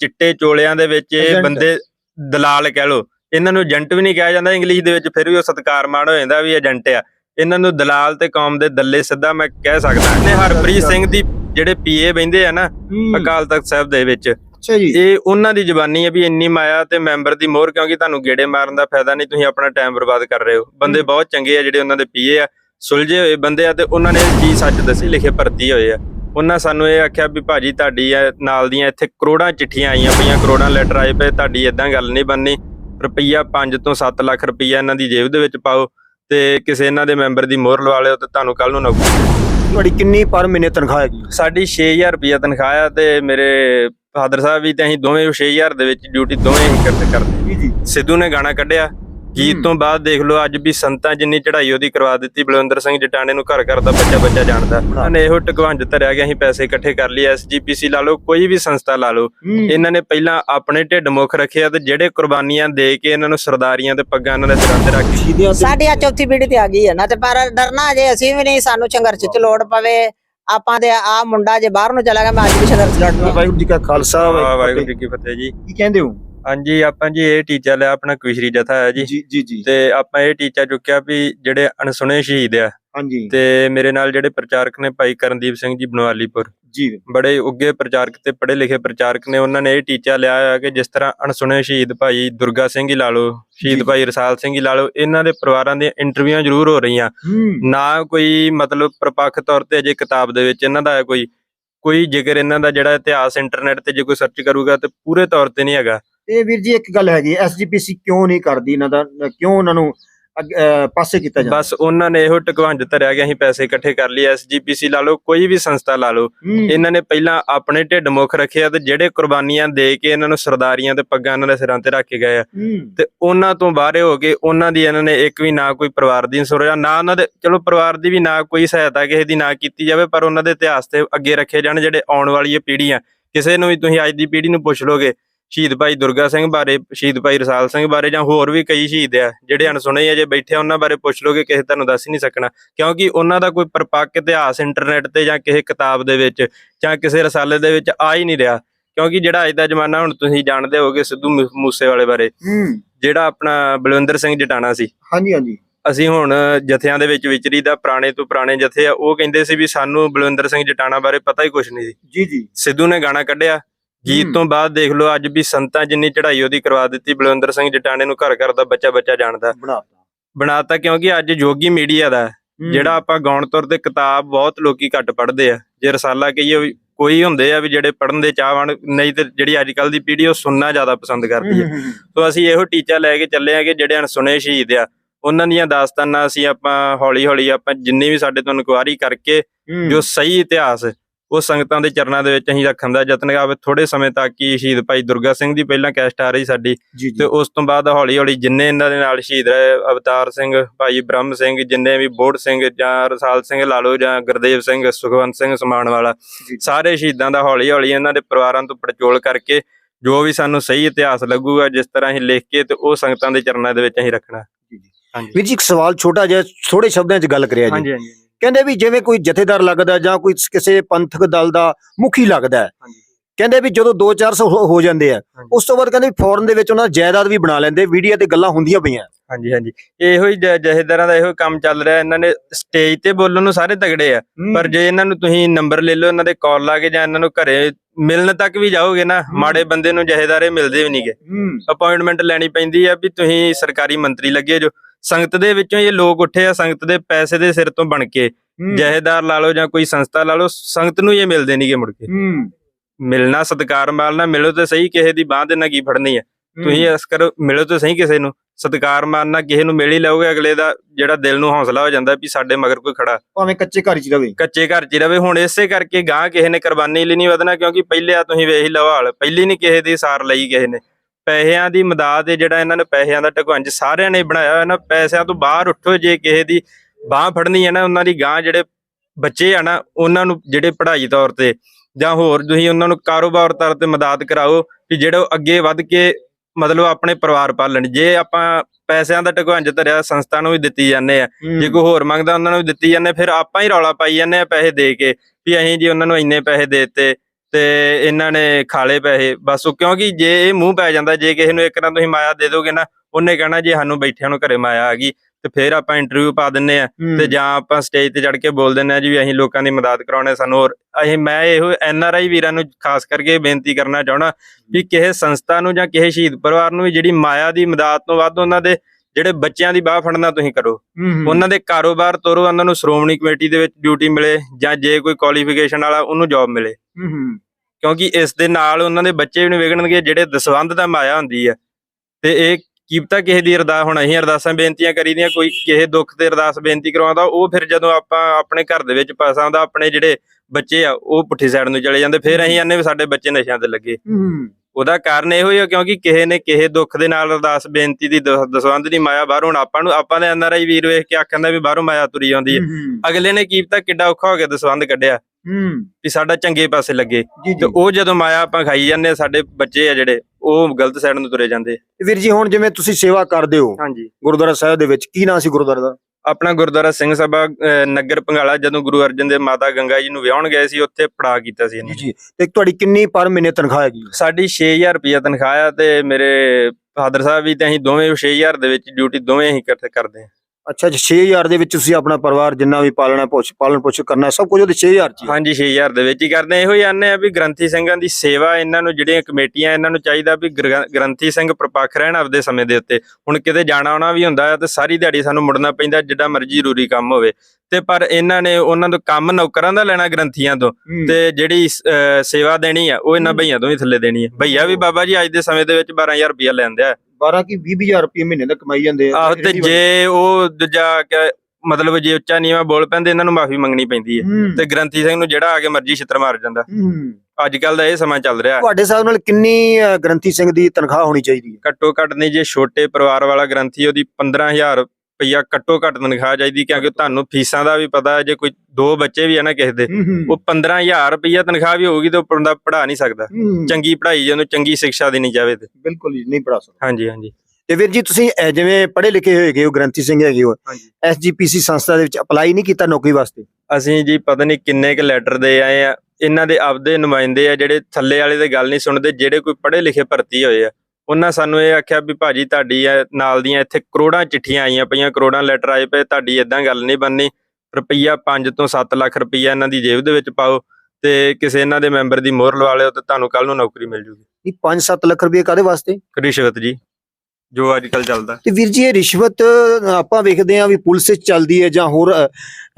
ਚਿੱਟੇ ਚੋਲਿਆਂ ਦੇ ਵਿੱਚ ਇਹ। ਬੰਦੇ ਦਲਾਲ ਕਹਿ ਲੋ ਇਹਨਾਂ ਨੂੰ ਏਜੰਟ ਵੀ ਨਹੀਂ ਕਿਹਾ ਜਾਂਦਾ ਇੰਗਲਿਸ਼ ਦੇ ਵਿੱਚ ਫਿਰ ਵੀ ਉਹ ਸਤਿਕਾਰਮਾਨ ਹੋ ਜਾਂਦਾ ਵੀ ਏਜੰਟ ਆ। ਇਹਨਾਂ ਨੂੰ ਦਲਾਲ ਤੇ ਕੌਮ ਦੇ ਦੱਲੇ ਸਿੱਧਾ ਮੈਂ ਕਹਿ ਸਕਦਾ। ਨੇ ਹਰਪ੍ਰੀਤ ਸਿੰਘ ਦੀ ਜਿਹੜੇ ਪੀਏ ਬੈੰਦੇ ਆ ਨਾ ਅਕਾਲ ਤਖਤ ਸਾਹਿਬ ਦੇ ਵਿੱਚ। ਅੱਛਾ ਜੀ। ਇਹ ਉਹਨਾਂ ਦੀ ਜ਼ਬਾਨੀ ਹੈ ਵੀ ਇੰਨੀ ਮਾਇਆ ਤੇ ਮੈਂਬਰ ਦੀ ਮੋਹਰ ਕਿਉਂਕਿ ਤੁਹਾਨੂੰ ਗੇੜੇ ਮਾਰਨ ਦਾ ਫਾਇਦਾ ਨਹੀਂ ਤੁਸੀਂ ਆਪਣਾ ਟਾਈਮ ਬਰਬਾਦ ਕਰ ਰਹੇ ਹੋ। ਬੰਦੇ ਬਹੁਤ ਚੰਗੇ ਆ ਜਿਹੜੇ ਉਹਨਾਂ ਦੇ ਪੀਏ ਆ ਸੁਲਝੇ ਹੋਏ ਬੰਦੇ ਆ ਤੇ ਉਹਨਾਂ ਨੇ ਚੀਜ਼ ਸੱਚ ਦੱਸੀ ਲਿਖੇ ਭਰਤੀ ਹੋਏ ਆ। ਉਹਨਾਂ ਸਾਨੂੰ ਇਹ ਆਖਿਆ ਵੀ ਭਾਜੀ ਤੁਹਾਡੀ ਨਾਲ ਦੀਆਂ ਇੱਥੇ ਕਰੋੜਾਂ ਚਿੱਠੀਆਂ ਆਈਆਂ ਪਈਆਂ ਕਰੋੜਾਂ ਲੈਟਰ ਆਏ ਪਏ ਤੁਹਾਡੀ ਇਦਾਂ ਗੱਲ ਨਹੀਂ ਬਣਨੀ। ਰੁਪਈਆ 5 ਤੋਂ 7 ਲੱਖ ਰੁਪਈਆ ਇਹਨਾਂ ਦੀ ਜੇਬ ਦੇ ਵਿੱਚ ਪਾਓ ਤੇ ਕਿਸੇ ਇਹਨਾਂ ਦੇ ਮੈਂਬਰ ਦੀ ਮੋਹਰ ਲਵਾ ਲਿਓ ਤੇ ਤੁਹਾਨੂੰ ਕੱਲ ਨੂੰ ਨੌਕਰੀ ਤੁਹਾਡੀ ਕਿੰਨੀ ਪਰ ਮਹੀਨੇ ਤਨਖਾਹ ਹੈਗੀ? ਸਾਡੀ 6000 ਰੁਪਈਆ ਤਨਖਾਹ ਆ ਤੇ ਮੇਰੇ ਫਾਦਰ ਸਾਹਿਬ ਵੀ ਤੇ ਅਸੀਂ ਦੋਵੇਂ 6000 ਦੇ ਵਿੱਚ ਡਿਊਟੀ ਦੋਵੇਂ ਹੀ ਕਰਦੇ ਕਰਦੇ। ਜੀ ਜੀ। ਸਿੱਧੂ ਨੇ ਗਾਣਾ ਕੱਢਿਆ। ਗੀਤ। ਤੋਂ ਬਾਅਦ ਦੇਖ ਲਓ ਅੱਜ ਵੀ ਸੰਤਾਂ ਜਿੰਨੀ ਚੜ੍ਹਾਈ ਉਹਦੀ ਕਰਵਾ ਦਿੱਤੀ ਬਲਵਿੰਦਰ ਸਿੰਘ ਜਟਾਣੇ ਨੂੰ ਘਰ ਘਰ ਦਾ ਬੱਚਾ ਬੱਚਾ ਜਾਣਦਾ। ਉਹਨਾਂ ਨੇ ਇਹੋ ਟਕਵੰਜ ਧਰਿਆ ਕਿ ਅਸੀਂ ਪੈਸੇ ਇਕੱਠੇ ਕਰ ਲਈ ਐਸਜੀਪੀਸੀ ਲਾ ਲਓ ਕੋਈ ਵੀ ਸੰਸਥਾ ਲਾ ਲਓ। ਇਹਨਾਂ ਨੇ ਪਹਿਲਾਂ ਆਪਣੇ ਢਿੱਡ ਮੁੱਖ ਰੱਖਿਆ ਤੇ ਜਿਹੜੇ ਕੁਰਬਾਨੀਆਂ ਦੇ ਕੇ ਇਹਨਾਂ ਨੂੰ ਸਰਦਾਰੀਆਂ ਤੇ ਪੱਗਾਂ ਇਹਨਾਂ ਦੇ ਸਿਰਾਂ ਤੇ ਰੱਖ ਸਾਡੀ ਆ ਚੌਥੀ ਪੀੜ੍ਹੀ ਤੇ ਆ ਗਈ ਹੈ ਨਾ ਤੇ ਪਰ ਡਰਨਾ ਜੇ ਅਸੀਂ ਵੀ ਨਹੀਂ ਸਾਨੂੰ ਸੰਘਰਸ਼ ਚ ਲੋੜ ਪਵੇ। ਆਪਾਂ ਦੇ ਆ ਮੁੰਡਾ ਜੇ ਬਾਹਰ ਨੂੰ ਚਲਾ ਗਿਆ ਮੈਂ ਅੱਜ ਵੀ ਸੰਘਰਸ਼ ਲੜਨਾ ਵਾਹਿਗੁਰੂ ਜੀ ਕਾ ਖਾਲਸਾ ਵਾਹਿਗੁਰੂ ਜੀ ਕੀ ਫਤਿਹ ਜੀ। ਕੀ ਕਹਿੰਦੇ ਹੋ? ਹਾਂਜੀ ਆਪਾਂ ਜੀ ਇਹ ਟੀਚਾ ਲਿਆ ਆਪਣਾ ਕਵਿਸ਼ਰੀ ਜਥਾ ਹੈ ਜੀ। ਜੀ ਜੀ ਜੀ। ਤੇ ਆਪਾਂ ਇਹ ਟੀਚਾ ਚੁੱਕਿਆ ਵੀ ਜਿਹੜੇ ਅਣਸੁਣੇ ਸ਼ਹੀਦ ਆ। ਹਾਂਜੀ। ਤੇ ਮੇਰੇ ਨਾਲ ਜਿਹੜੇ ਪ੍ਰਚਾਰਕ ਨੇ ਭਾਈ ਕਰਨਦੀਪ ਸਿੰਘ ਜੀ ਬਨਵਾਲੀਪੁਰ। ਜੀ। ਬੜੇ ਉੱਗੇ ਪ੍ਰਚਾਰਕ ਤੇ ਪੜ੍ਹੇ ਲਿਖੇ ਪ੍ਰਚਾਰਕ ਨੇ ਉਹਨਾਂ ਨੇ ਇਹ ਟੀਚਾ ਲਿਆ ਹੋਇਆ ਕਿ ਜਿਸ ਤਰ੍ਹਾਂ ਅਣਸੁਣੇ ਸ਼ਹੀਦ ਭਾਈ ਦੁਰਗਾ ਸਿੰਘ ਹੀ ਲਾ ਲਓ। ਸ਼ਹੀਦ ਭਾਈ ਰਸਾਲ ਸਿੰਘ ਹੀ ਲਾ ਲਓ ਇਹਨਾਂ ਦੇ ਪਰਿਵਾਰਾਂ ਦੀਆਂ ਇੰਟਰਵਿਊਆਂ ਜ਼ਰੂਰ ਹੋ ਰਹੀਆਂ। ਨਾ ਕੋਈ ਮਤਲਬ ਪ੍ਰਪੱਖ ਤੌਰ ਤੇ ਅਜੇ ਕਿਤਾਬ ਦੇ ਵਿੱਚ ਇਹਨਾਂ ਦਾ ਹੈ ਕੋਈ ਕੋਈ ਜ਼ਿਕਰ ਇਹਨਾਂ ਦਾ ਜਿਹੜਾ ਇਤਿਹਾਸ ਇੰਟਰਨੈਟ ਤੇ ਜੇ ਕੋਈ ਸਰਚ ਕਰੂਗਾ ਤੇ ਪੂਰੇ ਤੌਰ ਤੇ ਨਹੀਂ ਹੈਗਾ। ਇਹ ਵੀਰ ਜੀ ਇੱਕ ਗੱਲ ਹੈਗੀ ਐਸਜੀਪੀਸੀ ਕਿਉਂ ਨਹੀਂ ਕਰਦੀ ਇਹਨਾਂ ਦਾ ਕਿਉਂ ਉਹਨਾਂ ਨੂੰ ਅੱਗ- ਅਹ ਪਾਸੇ ਕੀਤਾ ਜਾਂਦਾ? ਬਸ ਉਹਨਾਂ ਨੇ ਇਹੋ ਟਕਵੰਜ ਧਰਿਆ ਕਿ ਅਸੀਂ ਪੈਸੇ ਇਕੱਠੇ ਕਰ ਲਈ ਐਸਜੀਪੀਸੀ ਲਾ ਲਓ ਕੋਈ ਵੀ ਸੰਸਥਾ ਲਾ ਲਓ। ਹੂੰ। ਇਹਨਾਂ ਨੇ ਪਹਿਲਾਂ ਆਪਣੇ ਢਿੱਡ ਮੁੱਖ ਰੱਖਿਆ ਤੇ ਜਿਹੜੇ ਕੁਰਬਾਨੀਆਂ ਦੇ ਕੇ ਇਹਨਾਂ ਨੂੰ ਸਰਦਾਰੀਆਂ ਤੇ ਪੱਗਾਂ ਇਹਨਾਂ ਦੇ ਸਿਰਾਂ ਤੇ ਰੱਖ ਕੇ ਗਏ ਆ। ਹੂੰ। ਤੇ ਉਹਨਾਂ ਤੋਂ ਬਾਹਰੇ ਹੋ ਕੇ ਉਹਨਾਂ ਦੀ ਇਹਨਾਂ ਨੇ ਇੱਕ ਵੀ ਨਾ ਕੋਈ ਪਰਿਵਾਰ ਦੀ ਸੁਣਿਆ ਨਾ ਉਹਨਾਂ ਦੇ ਚਲੋ ਪਰਿਵਾਰ ਦੀ ਵੀ ਨਾ ਕੋਈ ਸਹਾਇਤਾ ਕਿਸੇ ਦੀ ਨਾ ਕੀਤੀ ਜਾਵੇ ਪਰ ਉਹਨਾਂ ਦੇ ਇਤਿਹਾਸ ਤੇ ਅੱਗੇ ਰੱਖੇ ਜਾਣ ਜਿਹੜੇ ਆਉਣ ਵਾਲੀ ਇਹ ਪੀੜ੍ਹੀਆਂ। ਕਿਸੇ ਨੂੰ ਵੀ ਤੁਸੀਂ ਅੱਜ ਦੀ ਪੀੜ੍ਹੀ ਨੂੰ ਪੁੱਛ ਲੋਗੇ ਸ਼ਹੀਦ ਭਾਈ ਦੁਰਗਾ ਸਿੰਘ ਬਾਰੇ ਸ਼ਹੀਦ ਭਾਈ ਰਸਾਲ ਸਿੰਘ ਬਾਰੇ ਜਾਂ ਹੋਰ ਵੀ ਕਈ ਸ਼ਹੀਦ ਆ ਜਿਹੜੇ ਅਣਸੁਣੇ ਆ ਜੇ ਬੈਠੇ ਆ ਉਹਨਾਂ ਬਾਰੇ ਪੁੱਛ ਲੋਗੇ ਕਿਸੇ ਤੁਹਾਨੂੰ ਦੱਸ ਹੀ ਨਹੀਂ ਸਕਣਾ। ਕਿਉਂਕਿ ਉਹਨਾਂ ਦਾ ਕੋਈ ਪਰਪੱਕ ਇਤਿਹਾਸ ਇੰਟਰਨੈਟ ਤੇ ਜਾਂ ਕਿਸੇ ਕਿਤਾਬ ਦੇ ਵਿੱਚ ਜਾਂ ਕਿਸੇ ਰਸਾਲੇ ਦੇ ਵਿੱਚ ਆ ਹੀ ਨਹੀਂ ਰਿਹਾ। ਕਿਉਂਕਿ ਜਿਹੜਾ ਅੱਜ ਦਾ ਜ਼ਮਾਨਾ ਹੁਣ ਤੁਸੀਂ ਜਾਣਦੇ ਹੋਗੇ ਸਿੱਧੂ ਮੂ- ਮੂਸੇਵਾਲੇ ਬਾਰੇ। ਜਿਹੜਾ ਆਪਣਾ ਬਲਵਿੰਦਰ ਸਿੰਘ ਜਟਾਣਾ ਸੀ। ਹਾਂਜੀ ਹਾਂਜੀ। ਅਸੀਂ ਹੁਣ ਜਥਿਆਂ ਦੇ ਵਿੱਚ ਵਿਚਰੀ ਦਾ ਪੁਰਾਣੇ ਤੋਂ ਪੁਰਾਣੇ ਜਥੇ ਆ ਉਹ ਕਹਿੰਦੇ ਸੀ ਵੀ ਸਾਨੂੰ ਬਲਵਿੰਦਰ ਸਿੰਘ ਜਟਾਣਾ ਬਾਰੇ ਪਤਾ ਹੀ ਕੁਝ ਨਹੀਂ ਸੀ। ਜੀ ਜੀ। ਸਿੱਧੂ ਨੇ ਗਾਣਾ ਕੱਢਿਆ। ਗੀਤ। ਤੋਂ ਬਾਅਦ ਦੇਖ ਲਓ ਅੱਜ ਵੀ ਸੰਤਾਂ ਜਿੰਨੀ ਚੜ੍ਹਾਈ ਉਹਦੀ ਕਰਵਾ ਦਿੱਤੀ ਬਲਵਿੰਦਰ ਸਿੰਘ ਜਟਾਣੇ ਨੂੰ ਘਰ ਘਰ ਦਾ ਬੱਚਾ ਬੱਚਾ ਜਾਣਦਾ ਬਣਾਤਾ ਬਣਾਤਾ ਕਿਉਂਕਿ ਅੱਜ ਜੋਗੀ ਮੀਡੀਆ ਦਾ। ਜਿਹੜਾ ਆਪਾਂ ਗਾਉਣ ਤੁਰ ਤੇ ਕਿਤਾਬ ਬਹੁਤ ਲੋਕੀ ਘੱਟ ਪੜ੍ਹਦੇ ਆ ਜੇ ਰਸਾਲਾ ਕਹੀਏ ਕੋਈ ਹੁੰਦੇ ਆ ਵੀ ਜਿਹੜੇ ਪੜ੍ਹਨ ਦੇ ਚਾਹਵਾਨ ਨਹੀਂ ਤੇ ਜਿਹੜੀ ਅੱਜ ਕੱਲ ਦੀ ਪੀੜ੍ਹੀ ਉਹ ਸੁਣਨਾ ਜ਼ਿਆਦਾ ਪਸੰਦ ਕਰਦੀ ਹੈ। ਸੋ ਅਸੀਂ ਇਹੋ ਟੀਚਾ ਲੈ ਕੇ ਚੱਲੇ ਆ ਕਿ ਜਿਹੜੇ ਅਣਸੁਣੇ ਸ਼ਹੀਦ ਆ ਉਹਨਾਂ ਦੀਆਂ ਦਾਸਤਾਨਾਂ ਅਸੀਂ ਆਪਾਂ ਹੌਲੀ ਹੌਲੀ ਆਪਾਂ ਜਿੰਨੀ ਵੀ ਸਾਡੇ ਤੋਂ ਇਨਕੁਆਰੀ ਕਰਕੇ। ਜੋ ਸਹੀ ਇਤਿਹਾਸ ਉਹ ਸੰਗਤਾਂ ਦੇ ਚਰਨਾਂ ਦੇ ਵਿੱਚ ਅਸੀਂ ਰੱਖਣ ਦਾ ਯਤਨ ਕਰਾਂਗੇ। ਥੋੜੇ ਸਮੇਂ ਤੱਕ ਹੀ ਸ਼ਹੀਦ ਭਾਈ ਦੁਰਗਾ ਸਿੰਘ ਦੀ ਪਹਿਲਾਂ ਕੈਸਟ ਆ ਰਹੀ ਸਾਡੀ ਤੇ ਉਸ ਤੋਂ ਬਾਅਦ ਹੌਲੀ ਹੌਲੀ ਜਿੰਨੇ ਇਹਨਾਂ ਦੇ ਨਾਲ ਸ਼ਹੀਦ ਰਹੇ ਅਵਤਾਰ ਸਿੰਘ ਭਾਈ ਬ੍ਰਹਮ ਸਿੰਘ ਜਿੰਨੇ ਵੀ ਬੋੜ ਸਿੰਘ ਜਾਂ ਰਸਾਲ ਸਿੰਘ ਲਾ ਲਓ ਜਾਂ ਗੁਰਦੇਵ ਸਿੰਘ ਸੁਖਵੰਤ ਸਿੰਘ ਸਮਾਨ ਵਾਲਾ। ਸਾਰੇ ਸ਼ਹੀਦਾਂ ਦਾ ਹੌਲੀ ਹੌਲੀ ਇਹਨਾਂ ਦੇ ਪਰਿਵਾਰਾਂ ਤੋਂ ਪੜਚੋਲ ਕਰਕੇ ਜੋ ਵੀ ਸਾਨੂੰ ਸਹੀ ਇਤਿਹਾਸ ਲੱਗੂਗਾ ਜਿਸ ਤਰ੍ਹਾਂ ਅਸੀਂ ਲਿਖ ਕੇ ਤੇ ਉਹ ਸੰਗਤਾਂ ਦੇ ਚਰਨਾਂ ਦੇ ਵਿੱਚ ਅਸੀਂ ਰੱਖਣਾ। ਹਾਂਜੀ। ਵੀਰ ਜੀ ਇੱਕ ਸਵਾਲ ਛੋਟਾ ਜਿਹਾ ਥੋੜੇ ਸ਼ਬਦਾਂ 'ਚ ਗੱਲ ਕਰਿਆ ਜੀ। ਹਾਂਜੀ ਹਾਂਜੀ। ਕਹਿੰਦੇ ਵੀ ਜਿਵੇਂ ਕੋਈ ਜਥੇਦਾਰ ਲੱਗਦਾ ਜਾਂ ਕੋਈ ਕਿਸੇ ਪੰਥਕ ਦਲ ਦਾ ਮੁਖੀ ਲੱਗਦਾ। ਕਹਿੰਦੇ ਵੀ ਜਦੋਂ 2-400 ਹੋ ਜਾਂਦੇ ਆ। ਉਸ ਤੋਂ ਬਾਅਦ ਕਹਿੰਦੇ ਫੌਰਨ ਦੇ ਵਿੱਚ ਉਹਨਾਂ ਦਾ ਜਾਇਦਾਦ ਵੀ ਬਣਾ ਲੈਂਦੇ ਵੀਡੀਓ ਤੇ ਗੱਲਾਂ ਹੁੰਦੀਆਂ ਪਈਆਂ। ਹਾਂਜੀ ਹਾਂਜੀ। ਇਹੋ ਹੀ ਜ- ਜਥੇਦਾਰਾਂ ਦਾ ਇਹੋ ਕੰਮ ਚੱਲ ਰਿਹਾ ਇਹਨਾਂ ਨੇ ਸਟੇਜ ਤੇ ਬੋਲਣ ਨੂੰ ਸਾਰੇ ਤਗੜੇ ਆ। ਪਰ ਜੇ ਇਹਨਾਂ ਨੂੰ ਤੁਸੀਂ ਨੰਬਰ ਲੈ ਲਓ ਇਹਨਾਂ ਦੇ ਕਾਲ ਲਾ ਕੇ ਜਾਂ ਇਹਨਾਂ ਨੂੰ ਘਰੇ ਮਿਲਣ ਤੱਕ ਵੀ ਜਾਓਗੇ ਨਾ ਮਾੜੇ ਬੰਦੇ ਨੂੰ ਜਥੇਦਾਰੇ ਮਿਲਦੇ ਵੀ ਨਹੀਂਗੇ ਅਪਾਇੰਟਮੈਂਟ ਲੈਣੀ ਪੈਂਦੀ ਆ ਵੀ ਤੁਸੀਂ ਸਰਕਾਰੀ ਮੰਤਰੀ ਲੱਗੇ ਜੋ। ਸੰਗਤ ਦੇ ਵਿੱਚੋਂ ਇਹ ਲੋਕ ਉੱਠੇ ਆ ਸੰਗਤ ਦੇ ਪੈਸੇ ਦੇ ਸਿਰ ਤੋਂ ਬਣ ਕੇ। ਹੂੰ, ਜਥੇਦਾਰ ਲਾ ਲਓ ਜਾਂ ਕੋਈ ਸੰਸਥਾ ਲਾ ਲਓ ਸੰਗਤ ਨੂੰ ਇਹ ਮਿਲਦੇ ਨਹੀਂਗੇ ਮੁੜ ਕੇ। ਮਿਲਣਾ ਸਤਿਕਾਰ ਮਾਰਨਾ ਮਿਲੋ ਤੇ ਸਹੀ ਕਿਸੇ ਦੀ ਬਾਹ ਦੇ ਨਾਲ ਕੀ ਫੜਨੀ ਆ। ਹੂੰ, ਤੁਸੀਂ ਇਸ ਕਰੋ ਮਿਲੋ ਤੇ ਸਹੀ ਕਿਸੇ ਨੂੰ। ਸਤਿਕਾਰ ਮਾਰਨਾ ਕਿਸੇ ਨੂੰ ਮਿਲ ਹੀ ਲਓਗੇ ਅਗਲੇ ਦਾ ਜਿਹੜਾ ਦਿਲ ਨੂੰ ਹੌਸਲਾ ਹੋ ਜਾਂਦਾ ਵੀ ਸਾਡੇ ਮਗਰ ਕੋਈ ਖੜਾ। ਭਾਵੇਂ ਕੱਚੇ ਘਰ 'ਚ ਰਵੇ। ਕੱਚੇ ਘਰ 'ਚ ਰਵੇ। ਹੁਣ ਇਸੇ ਕਰਕੇ ਗਾਂ ਕਿਸੇ ਨੇ ਕੁਰਬਾਨੀ ਲਈ ਨਹੀਂ ਵਧਣਾ ਕਿਉਂਕਿ ਪਹਿਲੇ ਆ ਤੁਸੀਂ ਵੇਖ ਹੀ ਲਓ ਹਾਲ। ਪਹਿਲੀ ਨਹੀਂ ਕਿਸੇ ਦੀ ਸਾਰ ਲਈ ਕਿਸੇ ਨੇ। ਪੈਸਿਆਂ ਦੀ ਮਦਦ ਹੈ ਜਿਹੜਾ ਇਹਨਾਂ ਨੇ ਪੈਸਿਆਂ ਦਾ ਢਕਵੰਜ ਸਾਰਿਆਂ ਨੇ ਬਣਾਇਆ ਹੋਇਆ ਨਾ ਪੈਸਿਆਂ ਤੋਂ ਬਾਹਰ ਉੱਠੋ ਜੇ ਕਿਸੇ ਦੀ ਬਾਹ ਫੜਨੀ ਹੈ ਨਾ ਉਹਨਾਂ ਦੀ ਗਾਂ ਜਿਹੜੇ ਬੱਚੇ ਆ ਨਾ ਉਹਨਾਂ ਨੂੰ ਜਿਹੜੇ ਪੜ੍ਹਾਈ ਤੌਰ ਤੇ ਜਾਂ ਹੋਰ ਤੁਸੀਂ ਉਹਨਾਂ ਨੂੰ ਕਾਰੋਬਾਰ ਤੌਰ ਤੇ ਮਦਦ ਕਰਾਓ ਕਿ ਜਿਹੜਾ ਅੱਗੇ ਵੱਧ ਕੇ ਮਤਲਬ ਆਪਣੇ ਪਰਿਵਾਰ ਪਾਲਣ। ਜੇ ਆਪਾਂ ਪੈਸਿਆਂ ਦਾ ਢਕਵੰਜ ਧਰਿਆ ਸੰਸਥਾ ਨੂੰ ਵੀ ਦਿੱਤੀ ਜਾਂਦੇ ਆ ਜੇ ਕੋਈ ਹੋਰ ਮੰਗਦਾ ਉਹਨਾਂ ਨੂੰ ਵੀ ਦਿੱਤੀ ਜਾਂਦੇ ਫਿਰ ਆਪਾਂ ਹੀ ਰੌਲਾ ਪਾਈ ਜਾਂਦੇ ਆ ਪੈਸੇ ਦੇ ਕੇ ਵੀ ਅਸੀਂ ਜੀ ਉਹਨਾਂ ਨੂੰ ਇੰਨੇ ਪੈਸੇ ਦੇ ਦਿੱਤੇ। ਤੇ ਇਹਨਾਂ ਨੇ ਖਾਲੇ ਪੈਸੇ। ਬਸ ਉਹ ਕਿਉਂਕਿ ਜੇ ਇਹ ਮੂੰਹ ਪੈ ਜਾਂਦਾ ਜੇ ਕਿਸੇ ਨੂੰ ਇੱਕ ਨਾ ਤੁਸੀਂ ਮਾਇਆ ਦੇ ਦੋਗੇ ਨਾ ਉਹਨੇ ਕਹਿਣਾ ਜੇ ਸਾਨੂੰ ਬੈਠਿਆਂ ਨੂੰ ਘਰੇ ਮਾਇਆ ਆ ਗਈ ਤੇ ਫਿਰ ਆਪਾਂ ਇੰਟਰਵਿਊ ਪਾ ਦਿੰਨੇ ਆ। ਤੇ ਜਾਂ ਆਪਾਂ ਸਟੇਜ ਤੇ ਚੜ ਕੇ ਬੋਲ ਦਿੰਨੇ ਆ ਜੀ ਵੀ ਅਸੀਂ ਲੋਕਾਂ ਦੀ ਮਦਦ ਕਰਾਉਣੇ ਸਾਨੂੰ ਹੋਰ। ਅਸੀਂ ਮੈਂ ਇਹੋ ਐਨ ਆਰ ਆਈ ਵੀਰਾਂ ਨੂੰ ਖਾਸ ਕਰਕੇ ਬੇਨਤੀ ਕਰਨਾ ਚਾਹਣਾ ਵੀ ਕਿਸੇ ਸੰਸਥਾ ਨੂੰ ਜਾਂ ਕਿਸੇ ਸ਼ਹੀਦ ਪਰਿਵਾਰ ਨੂੰ ਵੀ ਜਿਹੜੀ ਮਾਇਆ ਦੀ ਮਦਦ ਤੋਂ ਵੱਧ ਉਹਨਾਂ ਦੇ ਜਿਹੜੇ ਬੱਚਿਆਂ ਦੀ ਬਾਹ ਫੜਨਾ ਤੁਸੀਂ ਕਰੋ। ਉਹਨਾਂ ਦੇ ਕਾਰੋਬਾਰ ਤੋਰੋ ਉਹਨਾਂ ਨੂੰ ਸ਼੍ਰੋਮਣੀ ਕਮੇਟੀ ਦੇ ਵਿੱਚ ਡਿਊਟੀ ਮਿਲੇ ਜਾਂ ਜੇ ਕੋਈ ਕੁਆਲੀਫਿਕੇਸ਼ਨ ਵਾਲਾ ਉਹਨੂੰ ਜੌਬ ਮਿਲੇ। ਕਿਉਂਕਿ ਇਸ ਦੇ ਨਾਲ ਉਹਨਾਂ ਦੇ ਬੱਚੇ ਵੀ ਨਹੀਂ ਵਿਗੜਨਗੇ ਜਿਹੜੇ ਦਸਵੰਧ ਦਾ ਮਾਇਆ ਹੁੰਦੀ ਹੈ ਤੇ ਇਹ ਕੀਪਤਾ ਕਿਸੇ ਦੀ ਅਰਦਾਸ ਹੁਣ ਅਸੀਂ ਅਰਦਾਸਾਂ ਬੇਨਤੀਆਂ ਕਰੀਦੀਆਂ ਕੋਈ ਕਿਸੇ ਦੁੱਖ ਤੇ ਅਰਦਾਸ ਬੇਨਤੀ ਕਰਵਾਉਂਦਾ ਉਹ ਫਿਰ ਜਦੋਂ ਆਪਾਂ ਆਪਣੇ ਘਰ ਦੇ ਵਿੱਚ ਪੈਸਾ ਆਉਂਦਾ ਆਪਣੇ ਜਿਹੜੇ ਬੱਚੇ ਆ ਉਹ ਪੁੱਠੀ ਸਾਈਡ ਨੂੰ ਚਲੇ ਜਾਂਦੇ ਫਿਰ ਅਸੀਂ ਆਨੇ ਵੀ ਸਾਡੇ ਬੱਚੇ ਨਸ਼ਿਆਂ ਤੇ ਲੱਗੇ। ਉਹਦਾ ਕਾਰਨ ਇਹੋ ਹੀ ਆ ਕਿਉਂਕਿ ਕਿਸੇ ਨੇ ਕਿਸੇ ਦੁੱਖ ਦੇ ਨਾਲ ਅਰਦਾਸ ਬੇਨਤੀ ਦੀ ਦ- ਦਸਵੰਧ ਦੀ ਮਾਇਆ ਬਾਹਰੋਂ ਹੁਣ ਆਪਾਂ ਨੂੰ ਆਪਾਂ ਦੇ ਐਨਆਰਆਈ ਵੀਰ ਵੇਖ ਕੇ ਆਖੰਦਾ ਵੀ ਬਾਹਰੋਂ ਮਾਇਆ ਤੁਰੀ ਆਉਂਦੀ ਹੈ। ਅਗਲੇ ਨੇ ਕੀਪਤਾ ਕਿੱਡਾ ਔਖਾ ਹੋ ਗਿਆ ਦਸਵੰਧ ਕੱਢਿਆ। ਵੀ ਸਾਡਾ ਚੰਗੇ ਪਾਸੇ ਲੱਗੇ। ਤੇ ਉਹ ਜਦੋਂ ਮਾਇਆ ਆਪਾਂ ਖਾਈ ਜਾਂਦੇ ਸਾਡੇ ਬੱਚੇ ਆ ਜਿਹੜੇ ਉਹ ਗਲਤ ਸਾਈਡ ਨੂੰ ਤੁਰੇ ਜਾਂਦੇ ਵੀਰ ਜੀ ਹੁਣ ਜਿਵੇਂ ਤੁਸੀਂ ਸੇਵਾ ਕਰਦੇ ਹੋ ਹਾਂਜੀ। ਗੁਰਦੁਆਰਾ ਸਾਹਿਬ ਦੇ ਵਿੱਚ ਕੀ ਨਾਂ ਸੀ ਗੁਰਦੁਆਰਾ ਦਾ? ਆਪਣਾ ਗੁਰਦੁਆਰਾ ਸਿੰਘ ਸਭਾ ਨਗਰ ਪੰਗਾਲਾ ਜਦੋਂ ਗੁਰੂ ਅਰਜਨ ਦੇਵ ਮਾਤਾ ਗੰਗਾ ਜੀ ਨੂੰ ਵਿਆਹਣ ਗਏ ਸੀ ਉੱਥੇ ਪੜਾ ਕੀਤਾ ਸੀ ਜੀ ਇਹਨੇ ਜੀ। ਤੇ ਤੁਹਾਡੀ ਕਿੰਨੀ ਪਰ ਮਹੀਨੇ ਤਨਖਾਹ ਹੈਗੀ? ਸਾਡੀ 6000 ਰੁਪਏ ਤਨਖਾਹ ਆ ਤੇ ਮੇਰੇ ਫਾਦਰ ਸਾਹਿਬ ਵੀ ਤੇ ਅਸੀਂ ਦੋਵੇਂ 6000 ਦੇ ਵਿੱਚ ਡਿਊਟੀ ਦੋਵੇਂ ਅਸੀਂ ਇਕੱਠੇ ਕਰਦੇ ਹਾਂ ਅੱਛਾ ਜੀ 6000 ਦੇ ਵਿੱਚ ਤੁਸੀਂ ਆਪਣਾ ਪਰਿਵਾਰ ਜਿੰਨਾ ਵੀ ਪਾਲਣਾ ਪੋਸ਼ ਪਾਲਣ ਪੋਸ਼ਣ ਕਰਨਾ ਸਭ ਕੁਝ ਉਹਦੇ 6000 ਚ ਹੀ ਹੈ। ਹਾਂਜੀ 6000 ਦੇ ਵਿੱਚ ਹੀ ਕਰਦੇ ਹਾਂ। ਇਹੋ ਹੀ ਆਨੇ ਆ ਵੀ ਗ੍ਰੰਥੀ ਸਿੰਘਾਂ ਦੀ ਸੇਵਾ ਇਹਨਾਂ ਨੂੰ ਜਿਹੜੀਆਂ ਕਮੇਟੀਆਂ ਇਹਨਾਂ ਨੂੰ ਚਾਹੀਦਾ ਵੀ ਗ੍ਰ- ਗ੍ਰੰਥੀ ਸਿੰਘ ਪ੍ਰਪੱਖ ਰਹਿਣ ਆਪਦੇ ਸਮੇਂ ਦੇ ਉੱਤੇ। ਹੁਣ ਕਿਤੇ ਜਾਣਾ ਆਉਣਾ ਵੀ ਹੁੰਦਾ ਹੈ ਤੇ ਸਾਰੀ ਦਿਹਾੜੀ ਸਾਨੂੰ ਮੁੜਨਾ ਪੈਂਦਾ ਜਿੱਡਾ ਮਰਜ਼ੀ ਜ਼ਰੂਰੀ ਕੰਮ ਹੋਵੇ। ਤੇ ਪਰ ਇਹਨਾਂ ਨੇ ਉਹਨਾਂ ਤੋਂ ਕੰਮ ਨੌਕਰਾਂ ਦਾ ਲੈਣਾ ਗ੍ਰੰਥੀਆਂ ਤੋਂ। ਤੇ ਜਿਹੜੀ ਅਹ, ਸੇਵਾ ਦੇਣੀ ਆ ਉਹ ਇਹਨਾਂ ਹੂੰ। ਭਈਆਂ ਤੋਂ ਹੀ ਥੱਲੇ ਦੇਣੀ ਹੈ ਭਈਆ ਵੀ ਬਾਬਾ ਜੀ ਅੱਜ ਦੇ ਸਮੇਂ ਦੇ ਵਿੱਚ 12000 ਰੁਪਇਆ ਲੈਂਦੇ ਆ। 12 ਕੀ 20000 ਰੁਪਏ ਮਹੀਨੇ ਦਾ ਕਮਾਈ ਜਾਂਦੇ ਆ। ਆਹੋ ਤੇ ਜੇ ਉਹ ਦੂਜਾ ਕਿ- ਮਤਲਬ ਜੇ ਉੱਚਾ ਨੀਵਾ ਬੋਲ ਪੈਂਦੇ ਇਹਨਾਂ ਨੂੰ ਮਾਫੀ ਮੰਗਣੀ ਪੈਂਦੀ ਹੈ। ਹੂੰ। ਤੇ ਗ੍ਰੰਥੀ ਸਿੰਘ ਨੂੰ ਜਿਹੜਾ ਆ ਕੇ ਮਰਜ਼ੀ ਛਿੱਤਰ ਮਾਰ ਜਾਂਦਾ। ਹੂੰ। ਅੱਜ ਕੱਲ ਦਾ ਇਹ ਸਮਾਂ ਚੱਲ ਰਿਹਾ। ਤੁਹਾਡੇ ਹਿਸਾਬ ਨਾਲ ਕਿੰਨੀ ਅ, ਗ੍ਰੰਥੀ ਸਿੰਘ ਦੀ ਤਨਖਾਹ ਹੋਣੀ ਚਾਹੀਦੀ ਹੈ? ਘੱਟੋ ਘੱਟ ਨਹੀਂ ਜੇ ਛੋਟੇ ਪਰਿਵਾਰ ਵਾਲਾ ਗ੍ਰੰਥੀ ਉਹਦੀ 15000 ਰੁਪਇਆ ਘੱਟੋ ਘੱਟ ਤਨਖਾਹ ਚਾਹੀਦੀ ਕਿਉਂਕਿ ਤੁਹਾਨੂੰ ਫੀਸਾਂ ਦਾ ਵੀ ਪਤਾ ਹੈ ਜੇ ਕੋਈ ਦੋ ਬੱਚੇ ਵੀ ਆ ਨਾ ਕਿਸੇ ਦੇ ਉਹ 15000 ਰੁਪਇਆ ਤਨਖਾਹ ਵੀ ਹੋਊਗੀ ਤੇ ਉਹ ਬੰਦਾ ਪੜਾ ਨਹੀਂ ਸਕਦਾ। ਹੂੰ। ਚੰਗੀ ਪੜ੍ਹਾਈ ਜੇ ਉਹਨੂੰ ਚੰਗੀ ਸਿੱਖਿਆ ਦੇਣੀ ਜਾਵੇ ਤੇ। ਬਿਲਕੁਲ ਜੀ ਨਹੀਂ ਪੜਾ ਸਕਦਾ। ਹਾਂਜੀ ਹਾਂਜੀ। ਤੇ ਵੀਰ ਜੀ ਤੁਸੀਂ ਜਿਵੇਂ ਪੜ੍ਹੇ ਲਿਖੇ ਹੋਏਗੇ ਹੋ ਗ੍ਰੰਥੀ ਸਿੰਘ ਹੈਗੇ ਹੋ ਐਸਜੀਪੀਸੀ ਸੰਸਥਾ ਦੇ ਵਿੱਚ ਅਪਲਾਈ ਨਹੀਂ ਕੀਤਾ ਨੌਕਰੀ ਵਾਸਤੇ? ਅਸੀਂ ਜੀ ਪਤਾ ਨਹੀਂ ਕਿੰਨੇ ਕੁ ਲੈਟਰ ਦੇ ਆਏ ਆ ਇਹਨਾਂ ਦੇ ਆਪਦੇ ਨੁਮਾਇੰਦੇ ਆ ਜਿਹੜੇ ਥੱਲੇ ਵਾਲੇ ਦੇ ਗੱਲ ਨਹੀਂ ਸੁਣਦੇ ਜਿਹੜੇ ਕੋਈ ਪੜ੍ਹੇ ਲਿਖੇ ਭਰਤੀ ਹੋਏ ਆ। ਉਹਨਾਂ ਸਾਨੂੰ ਇਹ ਆਖਿਆ ਵੀ ਭਾਜੀ ਤੁਹਾਡੀ ਨਾਲ ਦੀਆਂ ਇੱਥੇ ਕਰੋੜਾਂ ਚਿੱਠੀਆਂ ਆਈਆਂ ਪਈਆਂ ਕਰੋੜਾਂ ਲੈਟਰ ਆਏ ਪਏ ਤੁਹਾਡੀ ਇਦਾਂ ਗੱਲ ਨਹੀਂ ਬਣਨੀ। ਰੁਪਈਆ 5 ਤੋਂ 7 ਲੱਖ ਰੁਪਈਆ ਇਹਨਾਂ ਦੀ ਜੇਬ ਦੇ ਵਿੱਚ ਪਾਓ ਤੇ ਕਿਸੇ ਇਹਨਾਂ ਦੇ ਮੈਂਬਰ ਦੀ ਮੋਹਰ ਲਵਾ ਲਿਓ ਤੇ ਤੁਹਾਨੂੰ ਕੱਲ ਨੂੰ ਨੌਕਰੀ ਮਿਲ ਜੂਗੀ। ਨਹੀਂ 5-7 ਲੱਖ ਰੁਪਏ ਕਾਦੇ ਵਾਸਤੇ? ਰਿਸ਼ਵਤ ਜੀ। ਜੋ ਅੱਜ ਕੱਲ ਚੱਲਦਾ। ਤੇ ਵੀਰ ਜੀ ਇਹ ਰਿਸ਼ਵਤ ਆਪਾਂ ਵੇਖਦੇ ਹਾਂ ਵੀ ਪੁਲਿਸ ਵਿੱਚ ਚੱਲਦੀ ਹੈ ਜਾਂ ਹੋਰ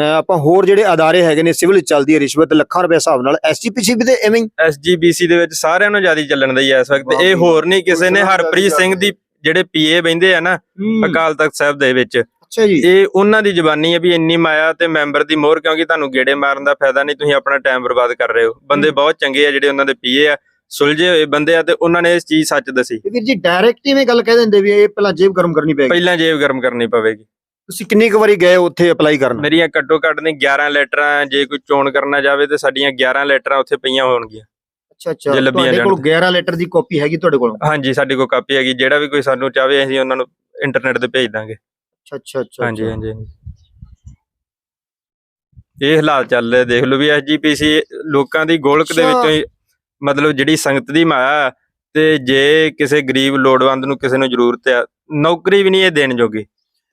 ਆਪਾਂ ਹੋਰ ਜਿਹੜੇ ਅਦਾਰੇ ਹੈਗੇ ਨੇ ਸਿਵਲ ਵਿੱਚ ਚੱਲਦੀ ਹੈ ਰਿਸ਼ਵਤ ਲੱਖਾਂ ਰੁਪਏ ਹਿਸਾਬ ਨਾਲ। ਐਸਜੀਪੀਸੀ ਵੀ ਤੇ ਐਵੇਂ ਹੀ? ਐਸਜੀਬੀਸੀ ਦੇ ਵਿੱਚ ਸਾਰਿਆਂ ਨੂੰ ਜ਼ਿਆਦਾ ਚੱਲਣ ਦਾ ਹੀ ਹੈ ਇਸ ਵਕਤ। ਇਹ ਹੋਰ ਨਹੀਂ ਕਿਸੇ ਨੇ ਹਰਪ੍ਰੀਤ ਸਿੰਘ ਦੀ ਜਿਹੜੇ ਪੀਏ ਬੈੰਦੇ ਆ ਨਾ ਅਕਾਲ ਤਖਤ ਸਾਹਿਬ ਦੇ ਵਿੱਚ। ਅੱਛਾ ਜੀ। ਇਹ ਉਹਨਾਂ ਦੀ ਜ਼ਬਾਨੀ ਹੈ ਵੀ ਇੰਨੀ ਮਾਇਆ ਤੇ ਮੈਂਬਰ ਦੀ ਮੋਹਰ ਕਿਉਂਕਿ ਤੁਹਾਨੂੰ ਗੇੜੇ ਮਾਰਨ ਦਾ ਫਾਇਦਾ ਨਹੀਂ ਤੁਸੀਂ ਆਪਣਾ ਟਾਈਮ ਬਰਬਾਦ ਕਰ ਰਹੇ ਹੋ। ਬੰਦੇ। ਬਹੁਤ ਚੰਗੇ ਆ ਜਿਹੜੇ ਉਹਨਾਂ ਦੇ ਪੀਏ ਆ। ਸੁਲਝੇ ਹੋਏ ਬੰਦੇ ਆ ਤੇ ਉਹਨਾਂ ਨੇ ਇਸ ਚੀਜ਼ ਸੱਚ ਦੱਸੀ। ਤੇ ਵੀਰ ਜੀ ਡਾਇਰੈਕਟ ਇਵੇਂ ਗੱਲ ਕਹਿ ਦਿੰਦੇ ਵੀ ਇਹ ਪਹਿਲਾਂ ਜੇਬ ਗਰਮ ਕਰਨੀ ਪੈਗੀ ਪਹਿਲਾਂ ਜੇਬ ਗਰਮ ਕਰਨੀ ਪਵੇਗੀ। ਤੁਸੀਂ ਕਿੰਨੀ ਕੁ ਵਾਰੀ ਗਏ ਉੱਥੇ ਅਪਲਾਈ ਕਰਨ? ਮੇਰੀਆਂ ਘੱਟੋ ਘੱਟ ਨੇ 11 ਲੈਟਰਾਂ ਜੇ ਕੋਈ ਚੋਣ ਕਰਨਾ ਜਾਵੇ ਤੇ ਸਾਡੀਆਂ 11 ਲੈਟਰਾਂ ਉੱਥੇ ਪਈਆਂ ਹੋਣਗੀਆਂ। ਅੱਛਾ ਅੱਛਾ ਤੁਹਾਡੇ ਕੋਲ ਜਾਣ। 11 ਲੈਟਰ ਦੀ ਕਾਪੀ ਹੈਗੀ ਤੁਹਾਡੇ ਕੋਲ? ਹਾਂਜੀ ਸਾਡੀ ਕੋਲ ਕਾਪੀ ਹੈਗੀ ਜਿਹੜਾ ਵੀ ਕੋਈ ਸਾਨੂੰ ਚਾਹਵੇ ਅਸੀਂ ਉਹਨਾਂ ਨੂੰ ਇੰਟਰਨੈਟ ਤੇ ਭੇਜ ਦਾਂਗੇ। ਅੱਛਾ ਅੱਛਾ ਅੱਛਾ ਹਾਂਜੀ ਹਾਂਜੀ। ਇਹ ਹਾਲਾਤ ਚੱਲ ਰਹੇ ਦੇਖ ਲਓ ਵੀ ਐਸਜੀਪੀਸੀ ਲੋਕਾਂ ਦੀ ਗੋਲਕ ਦੇ। ਵਿੱਚੋਂ ਹੀ ਮਤਲਬ ਜਿਹੜੀ ਸੰਗਤ ਦੀ ਮਾਇਆ ਤੇ ਜੇ ਕਿਸੇ ਗਰੀਬ ਲੋੜਵੰਦ ਨੂੰ ਕਿਸੇ ਨੂੰ ਜ਼ਰੂਰਤ ਆ ਨੌਕਰੀ ਵੀ ਨਹੀਂ ਇਹ ਦੇਣ ਜੋਗੇ।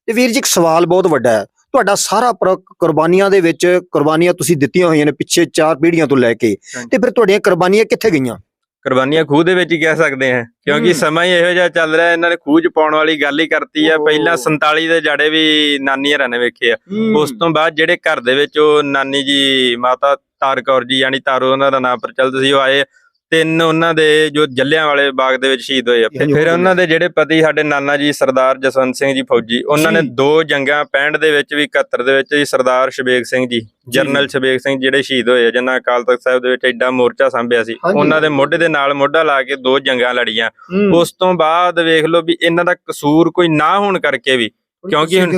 ਤੇ ਵੀਰ ਜੀ ਇੱਕ ਸਵਾਲ ਬਹੁਤ ਵੱਡਾ ਹੈ। ਤੁਹਾਡਾ ਸਾਰਾ ਕੁਰਬਾਨੀਆਂ ਦੇ ਵਿੱਚ ਕੁਰਬਾਨੀਆਂ ਤੁਸੀਂ ਦਿੱਤੀਆਂ ਹੋਈਆਂ ਨੇ ਪਿੱਛੇ ਚਾਰ ਪੀੜ੍ਹੀਆਂ ਤੋਂ ਲੈ ਕੇ। ਤੇ ਫਿਰ ਤੁਹਾਡੀਆਂ ਕੁਰਬਾਨੀਆਂ ਕਿੱਥੇ ਗਈਆਂ? ਕੁਰਬਾਨੀਆਂ ਖੂਹ ਦੇ ਵਿੱਚ ਹੀ ਕਹਿ ਸਕਦੇ ਹਾਂ ਕਿਉਂਕਿ ਹੂੰ। ਸਮਾਂ ਹੀ ਇਹੋ ਜਿਹਾ ਚੱਲ ਰਿਹਾ ਇਹਨਾਂ ਨੇ ਖੂਹ ਚ ਪਾਉਣ ਵਾਲੀ ਗੱਲ ਹੀ ਕਰਤੀ ਆ। ਪਹਿਲਾਂ 47 ਦੇ ਜਾੜੇ ਵੀ ਨਾਨੀ ਹਰਾਂ ਨੇ ਵੇਖੇ ਆ। ਉਸ ਤੋਂ ਬਾਅਦ ਜਿਹੜੇ ਘਰ ਦੇ ਵਿੱਚ ਉਹ ਨਾਨੀ ਜੀ ਮਾਤਾ ਤਾਰ ਕੌਰ ਜੀ ਯਾਨੀ ਤਾਰੋ ਉਹਨਾਂ ਦਾ ਨਾਮ ਪ੍ਰਚਲਿਤ ਸੀ ਉਹ ਆਏ। ਤਿੰਨ ਉਹਨਾਂ ਦੇ ਜੋ ਜੱਲਿਆਂ ਵਾਲੇ ਬਾਗ ਦੇ ਵਿੱਚ ਸ਼ਹੀਦ ਹੋਏ ਆ। ਫਿਰ ਉਹ ਉਹਨਾਂ ਦੇ ਜਿਹੜੇ ਪਤੀ ਸਾਡੇ ਨਾਨਾ ਜੀ ਸਰਦਾਰ ਜਸਵੰਤ ਸਿੰਘ ਜੀ ਫੌਜੀ ਉਹਨਾਂ ਨੇ ਜੀ। ਦੋ ਜੰਗਾਂ 65 ਦੇ ਵਿੱਚ ਵੀ 71 ਦੇ ਵਿੱਚ ਵੀ ਸਰਦਾਰ ਸ਼ਬੇਗ ਸਿੰਘ ਜੀ ਜਰਨਲ ਸ਼ਬੇਗ ਸਿੰਘ ਜਿਹੜੇ ਸ਼ਹੀਦ ਹੋਏ ਆ ਜਿਨ੍ਹਾਂ ਅਕਾਲ ਤਖਤ ਸਾਹਿਬ ਦੇ ਵਿੱਚ ਐਡਾ ਮੋਰਚਾ ਸੰਭਿਆ ਸੀ। ਉਹਨਾਂ ਦੇ ਮੋਢੇ ਦੇ ਨਾਲ ਮੋਢਾ ਲਾ ਕੇ ਦੋ ਜੰਗਾਂ ਲੜੀਆਂ। ਉਸ ਤੋਂ ਬਾਅਦ ਵੇਖ ਲਓ ਵੀ ਇਹਨਾਂ ਦਾ ਕਸੂਰ ਕੋਈ ਨਾ ਹੋਣ ਕਰਕੇ ਵੀ ਕਿਉਂਕਿ ਹੁਣ-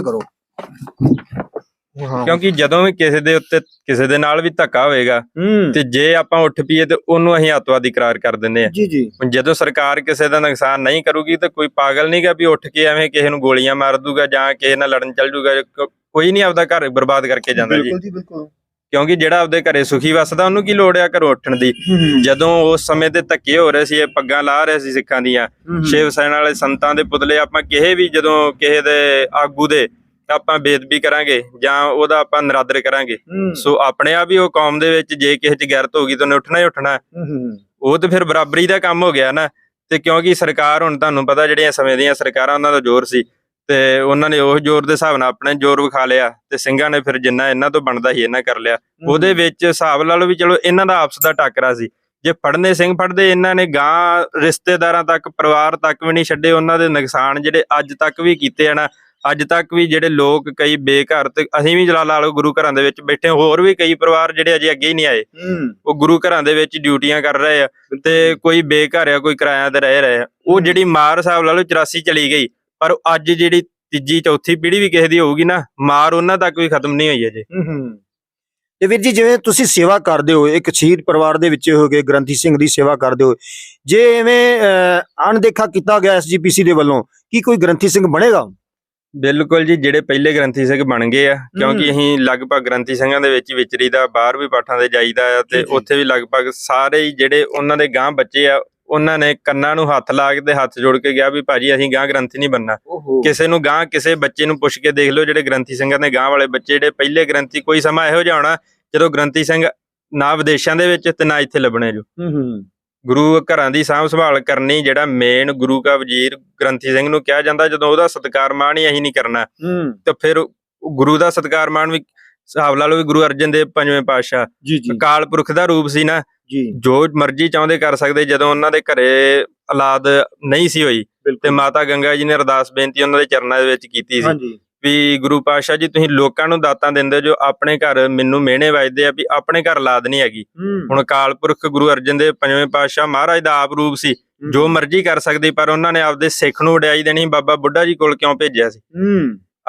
ਹਾਂ। ਕਿਉਂਕਿ ਜਦੋਂ ਵੀ ਕਿਸੇ ਦੇ ਉੱਤੇ ਕਿਸੇ ਦੇ ਨਾਲ ਵੀ ਧੱਕਾ ਹੋਏਗਾ ਹੂੰ। ਤੇ ਜੇ ਆਪਾਂ ਉੱਠ ਪਈਏ ਤੇ ਉਹਨੂੰ ਅਸੀਂ ਅੱਤਵਾਦੀ ਕਰਾਰ ਕਰ ਦਿੰਦੇ ਆ। ਜੀ ਜਦੋਂ ਸਰਕਾਰ ਕਿਸੇ ਦਾ ਨੁਕਸਾਨ ਨਹੀਂ ਕਰੂਗੀ ਤੇ ਕੋਈ ਪਾਗਲ ਨਹੀਂਗਾ ਵੀ ਉੱਠ ਕੇ ਐਵੇਂ ਕਿਸੇ ਨੂੰ ਗੋਲੀਆਂ ਮਾਰ ਦੂਗਾ ਜਾਂ ਕਿਸੇ ਨਾਲ ਲੜਨ ਚੱਲ ਜੂਗਾ ਕੋਈ ਨਹੀਂ ਆਪਦਾ ਘਰ ਬਰਬਾਦ ਕਰਕੇ ਜਾਂਦਾ ਜੀ। ਬਿਲਕੁਲ ਜੀ ਬਿਲਕੁਲ। ਕਿਉਂਕਿ ਜਿਹੜਾ ਆਪਦੇ ਘਰੇ ਸੁਖੀ ਵਸਦਾ ਉਹਨੂੰ ਕੀ ਲੋੜ ਆ ਘਰੋਂ ਉੱਠਣ ਦੀ? ਜਦੋਂ ਉਸ ਸਮੇਂ ਤੇ ਧੱਕੇ ਹੋ ਰਹੇ ਸੀ ਇਹ ਪੱਗਾਂ ਲਾ ਰਹੇ ਸੀ ਸਿੱਖਾਂ ਦੀਆਂ ਸ਼ਿਵ ਸੈਨਾ ਵਾਲੇ ਸੰਤਾਂ ਦੇ ਪੁਤਲੇ ਆਪਾਂ ਕਿਸੇ ਵੀ ਜਦੋਂ ਕਿਸੇ ਦੇ ਆਗੂ ਦੇ ਆਪਾਂ ਬੇਦਬੀ ਕਰਾਂਗੇ ਜਾਂ ਉਹਦਾ ਆਪਾਂ ਨਰਾਦਰ ਕਰਾਂਗੇ। ਸੋ ਆਪਣੇ ਆਪ ਹੀ ਉਹ ਕੌਮ ਦੇ ਵਿੱਚ ਜੇ ਕਿਸੇ 'ਚ ਗੈਰਤ ਹੋ ਗਈ ਤਾਂ ਉਹਨੇ ਉੱਠਣਾ ਹੀ ਉੱਠਣਾ। ਉਹ ਤੇ ਫਿਰ ਬਰਾਬਰੀ ਦਾ ਕੰਮ ਹੋ ਗਿਆ ਨਾ। ਤੇ ਕਿਉਂਕਿ ਸਰਕਾਰ ਹੁਣ ਤੁਹਾਨੂੰ ਪਤਾ ਜਿਹੜੀਆਂ ਸਮੇਂ ਦੀਆਂ ਸਰਕਾਰਾਂ ਉਹਨਾਂ ਦਾ ਜ਼ੋਰ ਸੀ ਤੇ ਉਹਨਾਂ ਨੇ ਉਹ ਜ਼ੋਰ ਦੇ ਹਿਸਾਬ ਨਾਲ ਆਪਣੇ ਜ਼ੋਰ ਵਿਖਾ ਲਿਆ ਤੇ ਸਿੰਘਾਂ ਨੇ ਫਿਰ ਜਿੰਨਾ ਇਹਨਾਂ ਤੋਂ ਬਣਦਾ ਸੀ ਇਹਨਾਂ ਕਰ ਲਿਆ। ਉਹਦੇ ਵਿੱਚ ਹਿਸਾਬ ਲਾ ਲਓ ਵੀ ਚਲੋ ਇਹਨਾਂ ਦਾ ਆਪਸ ਦਾ ਟੱਕਰਾ ਸੀ। ਜੇ ਫੜਨੇ ਸਿੰਘ ਫੜਦੇ ਇਹਨਾਂ ਨੇ ਗਾਂ ਰਿਸ਼ਤੇਦਾਰਾਂ ਤੱਕ ਪਰਿਵਾਰ ਤੱਕ ਵੀ ਨਹੀਂ ਛੱਡੇ ਉਹਨਾਂ ਦੇ ਨੁਕਸਾਨ ਜਿਹੜੇ ਅੱਜ ਤੱਕ ਵੀ ਕੀਤੇ ਆ ਨਾ ਅੱਜ ਤੱਕ ਵੀ ਜਿਹੜੇ ਲੋਕ ਕਈ ਬੇਘਰ ਤੇ ਅਸੀਂ ਵੀ ਜਲਾ ਲਾ ਲਓ ਗੁਰੂ ਘਰਾਂ ਦੇ ਵਿੱਚ ਬੈਠੇ ਹੋਰ ਵੀ ਕਈ ਪਰਿਵਾਰ ਜਿਹੜੇ ਅਜੇ ਅੱਗੇ ਹੀ ਨਹੀਂ ਆਏ। ਉਹ ਗੁਰੂ ਘਰਾਂ ਦੇ ਵਿੱਚ ਡਿਊਟੀਆਂ ਕਰ ਰਹੇ ਆ ਤੇ ਕੋਈ ਬੇਘਰ ਆ ਕੋਈ ਕਿਰਾਇਆ ਤੇ ਰਹਿ ਰਹੇ। ਆ ਉਹ ਜਿਹੜੀ ਮਾਰ ਸਾਹਿਬ ਲਾ ਲਓ 84 ਚਲੀ ਗਈ ਪਰ ਅੱਜ ਜਿਹੜੀ ਤੀਜੀ ਚੌਥੀ ਪੀੜ੍ਹੀ ਵੀ ਕਿਸੇ ਦੀ ਹੋਊਗੀ ਨਾ ਮਾਰ ਉਹਨਾਂ ਤੱਕ ਵੀ ਖਤਮ ਨਹੀਂ ਹੋਈ ਅਜੇ। ਤੇ ਵੀਰ ਜੀ ਜਿਵੇਂ ਤੁਸੀਂ ਸੇਵਾ ਕਰਦੇ ਹੋ ਇੱਕ ਸ਼ਹੀਦ ਪਰਿਵਾਰ ਦੇ ਵਿੱਚ ਹੋ ਗਏ ਗ੍ਰੰਥੀ ਸਿੰਘ ਦੀ ਸੇਵਾ ਕਰਦੇ ਹੋ ਜੇ ਐਵੇਂ ਅਣਦੇਖਾ ਕੀਤਾ ਗਿਆ ਐਸਜੀਪੀਸੀ ਦੇ ਵੱਲੋਂ ਕੀ ਕੋਈ ਗ੍ਰੰਥੀ ਸਿੰਘ ਬਣੇਗਾ? ਬਿਲਕੁਲ ਜੀ ਜਿਹੜੇ ਪਹਿਲੇ ਗ੍ਰੰਥੀ ਸਿੰਘ ਬਣ ਗਏ ਆ ਕਿਉਂਕਿ ਅਸੀਂ ਲਗਭਗ ਗ੍ਰੰਥੀ ਸਿੰਘਾਂ ਦੇ ਵਿੱਚ ਵਿਚਰੀਦਾ ਬਾਹਰ ਵੀ ਪਾਠਾਂ ਦੇ ਜਾਈਦਾ ਆ ਤੇ। ਉੱਥੇ ਵੀ ਲਗਭਗ ਸਾਰੇ ਹੀ ਜਿਹੜੇ ਉਹਨਾਂ ਦੇ ਗਾਂ ਬੱਚੇ ਆ ਉਹਨਾਂ ਨੇ ਕੰਨਾਂ ਨੂੰ ਹੱਥ ਲਾ ਕੇ ਤੇ ਹੱਥ ਜੋੜ ਕੇ ਗਿਆ ਵੀ ਭਾਜੀ ਅਸੀਂ ਗਾਂ ਗ੍ਰੰਥੀ ਨਹੀਂ ਬੰਨਾ ਕਿਸੇ ਨੂੰ ਗਾਂ ਕਿਸੇ ਬੱਚੇ ਨੂੰ ਪੁੱਛ ਕੇ ਦੇਖ ਲਓ ਜਿਹੜੇ ਗ੍ਰੰਥੀ ਸਿੰਘਾਂ ਦੇ ਗਾਂ ਵਾਲੇ ਬੱਚੇ ਜਿਹੜੇ ਪਹਿਲੇ ਗ੍ਰੰਥੀ ਕੋਈ ਸਮਾਂ ਇਹੋ ਜਿਹਾ ਆਉਣਾ ਜਦੋਂ ਗ੍ਰੰਥੀ ਸਿੰਘ ਨਾ ਵਿਦੇਸ਼ਾਂ ਦੇ ਵਿੱਚ ਤੇ ਨਾ ਇੱਥੇ ਲੱਭਣੇ ਜੋ। ਗੁਰੂ ਘਰਾਂ ਦੀ ਸਾਂਭ ਸੰਭਾਲ ਕਰਨੀ ਜਿਹੜਾ ਮੇਨ ਗੁਰੂ ਕਾ ਵਜ਼ੀਰ ਗ੍ਰੰਥੀ ਸਿੰਘ ਨੂੰ ਕਿਹਾ ਜਾਂਦਾ ਜਦੋਂ ਉਹਦਾ ਸਤਿਕਾਰ ਮਾਣ ਹੀ ਅਸੀਂ ਨਹੀਂ ਕਰਨਾ। ਤੇ ਫਿਰ ਗੁਰੂ ਦਾ ਸਤਿਕਾਰ ਮਾਣ ਵੀ ਹਿਸਾਬ ਲਾ ਲਓ ਵੀ ਗੁਰੂ ਅਰਜਨ ਦੇਵ ਪੰਜਵੇਂ ਪਾਤਸ਼ਾਹ। ਅਕਾਲ ਪੁਰਖ ਦਾ ਰੂਪ ਸੀ ਨਾ। ਜੀ। ਮਰਜ਼ੀ ਚਾਹੁੰਦੇ ਕਰ ਸਕਦੇ ਜਦੋਂ ਉਹਨਾਂ ਦੇ ਘਰੇ ਔਲਾਦ ਨਹੀਂ ਸੀ ਹੋਈ ਤੇ ਮਾਤਾ ਗੰਗਾ ਜੀ ਨੇ ਅਰਦਾਸ ਬੇਨਤੀ ਉਹਨਾਂ ਦੇ ਚਰਨਾਂ ਦੇ ਵਿੱਚ ਕੀਤੀ ਸੀ। ਹਾਂਜੀ। ਵੀ ਗੁਰੂ ਪਾਤਸ਼ਾਹ ਜੀ ਤੁਸੀਂ ਲੋਕਾਂ ਨੂੰ ਦਾਤਾਂ ਦਿੰਦੇ ਜੋ ਆਪਣੇ ਘਰ ਮੈਨੂੰ ਮਿਹਣੇ ਵੱਜਦੇ ਆ ਵੀ ਆਪਣੇ ਘਰ ਔਲਾਦ ਨਹੀਂ ਹੈਗੀ। ਹੁਣ ਅਕਾਲ ਪੁਰਖ ਗੁਰੂ ਅਰਜਨ ਦੇਵ ਪੰਜਵੇਂ ਪਾਤਸ਼ਾਹ ਮਹਾਰਾਜ ਦਾ ਆਪ ਰੂਪ ਸੀ ਜੋ ਮਰਜ਼ੀ ਕਰ ਸਕਦੇ ਪਰ ਉਹਨਾਂ ਨੇ ਆਪਦੇ ਸਿੱਖ ਨੂੰ ਉਡਾਈ ਦੇਣੀ ਬਾਬਾ ਬੁੱਢਾ ਜੀ ਕੋਲ ਕਿਉਂ ਭੇਜਿਆ ਸੀ?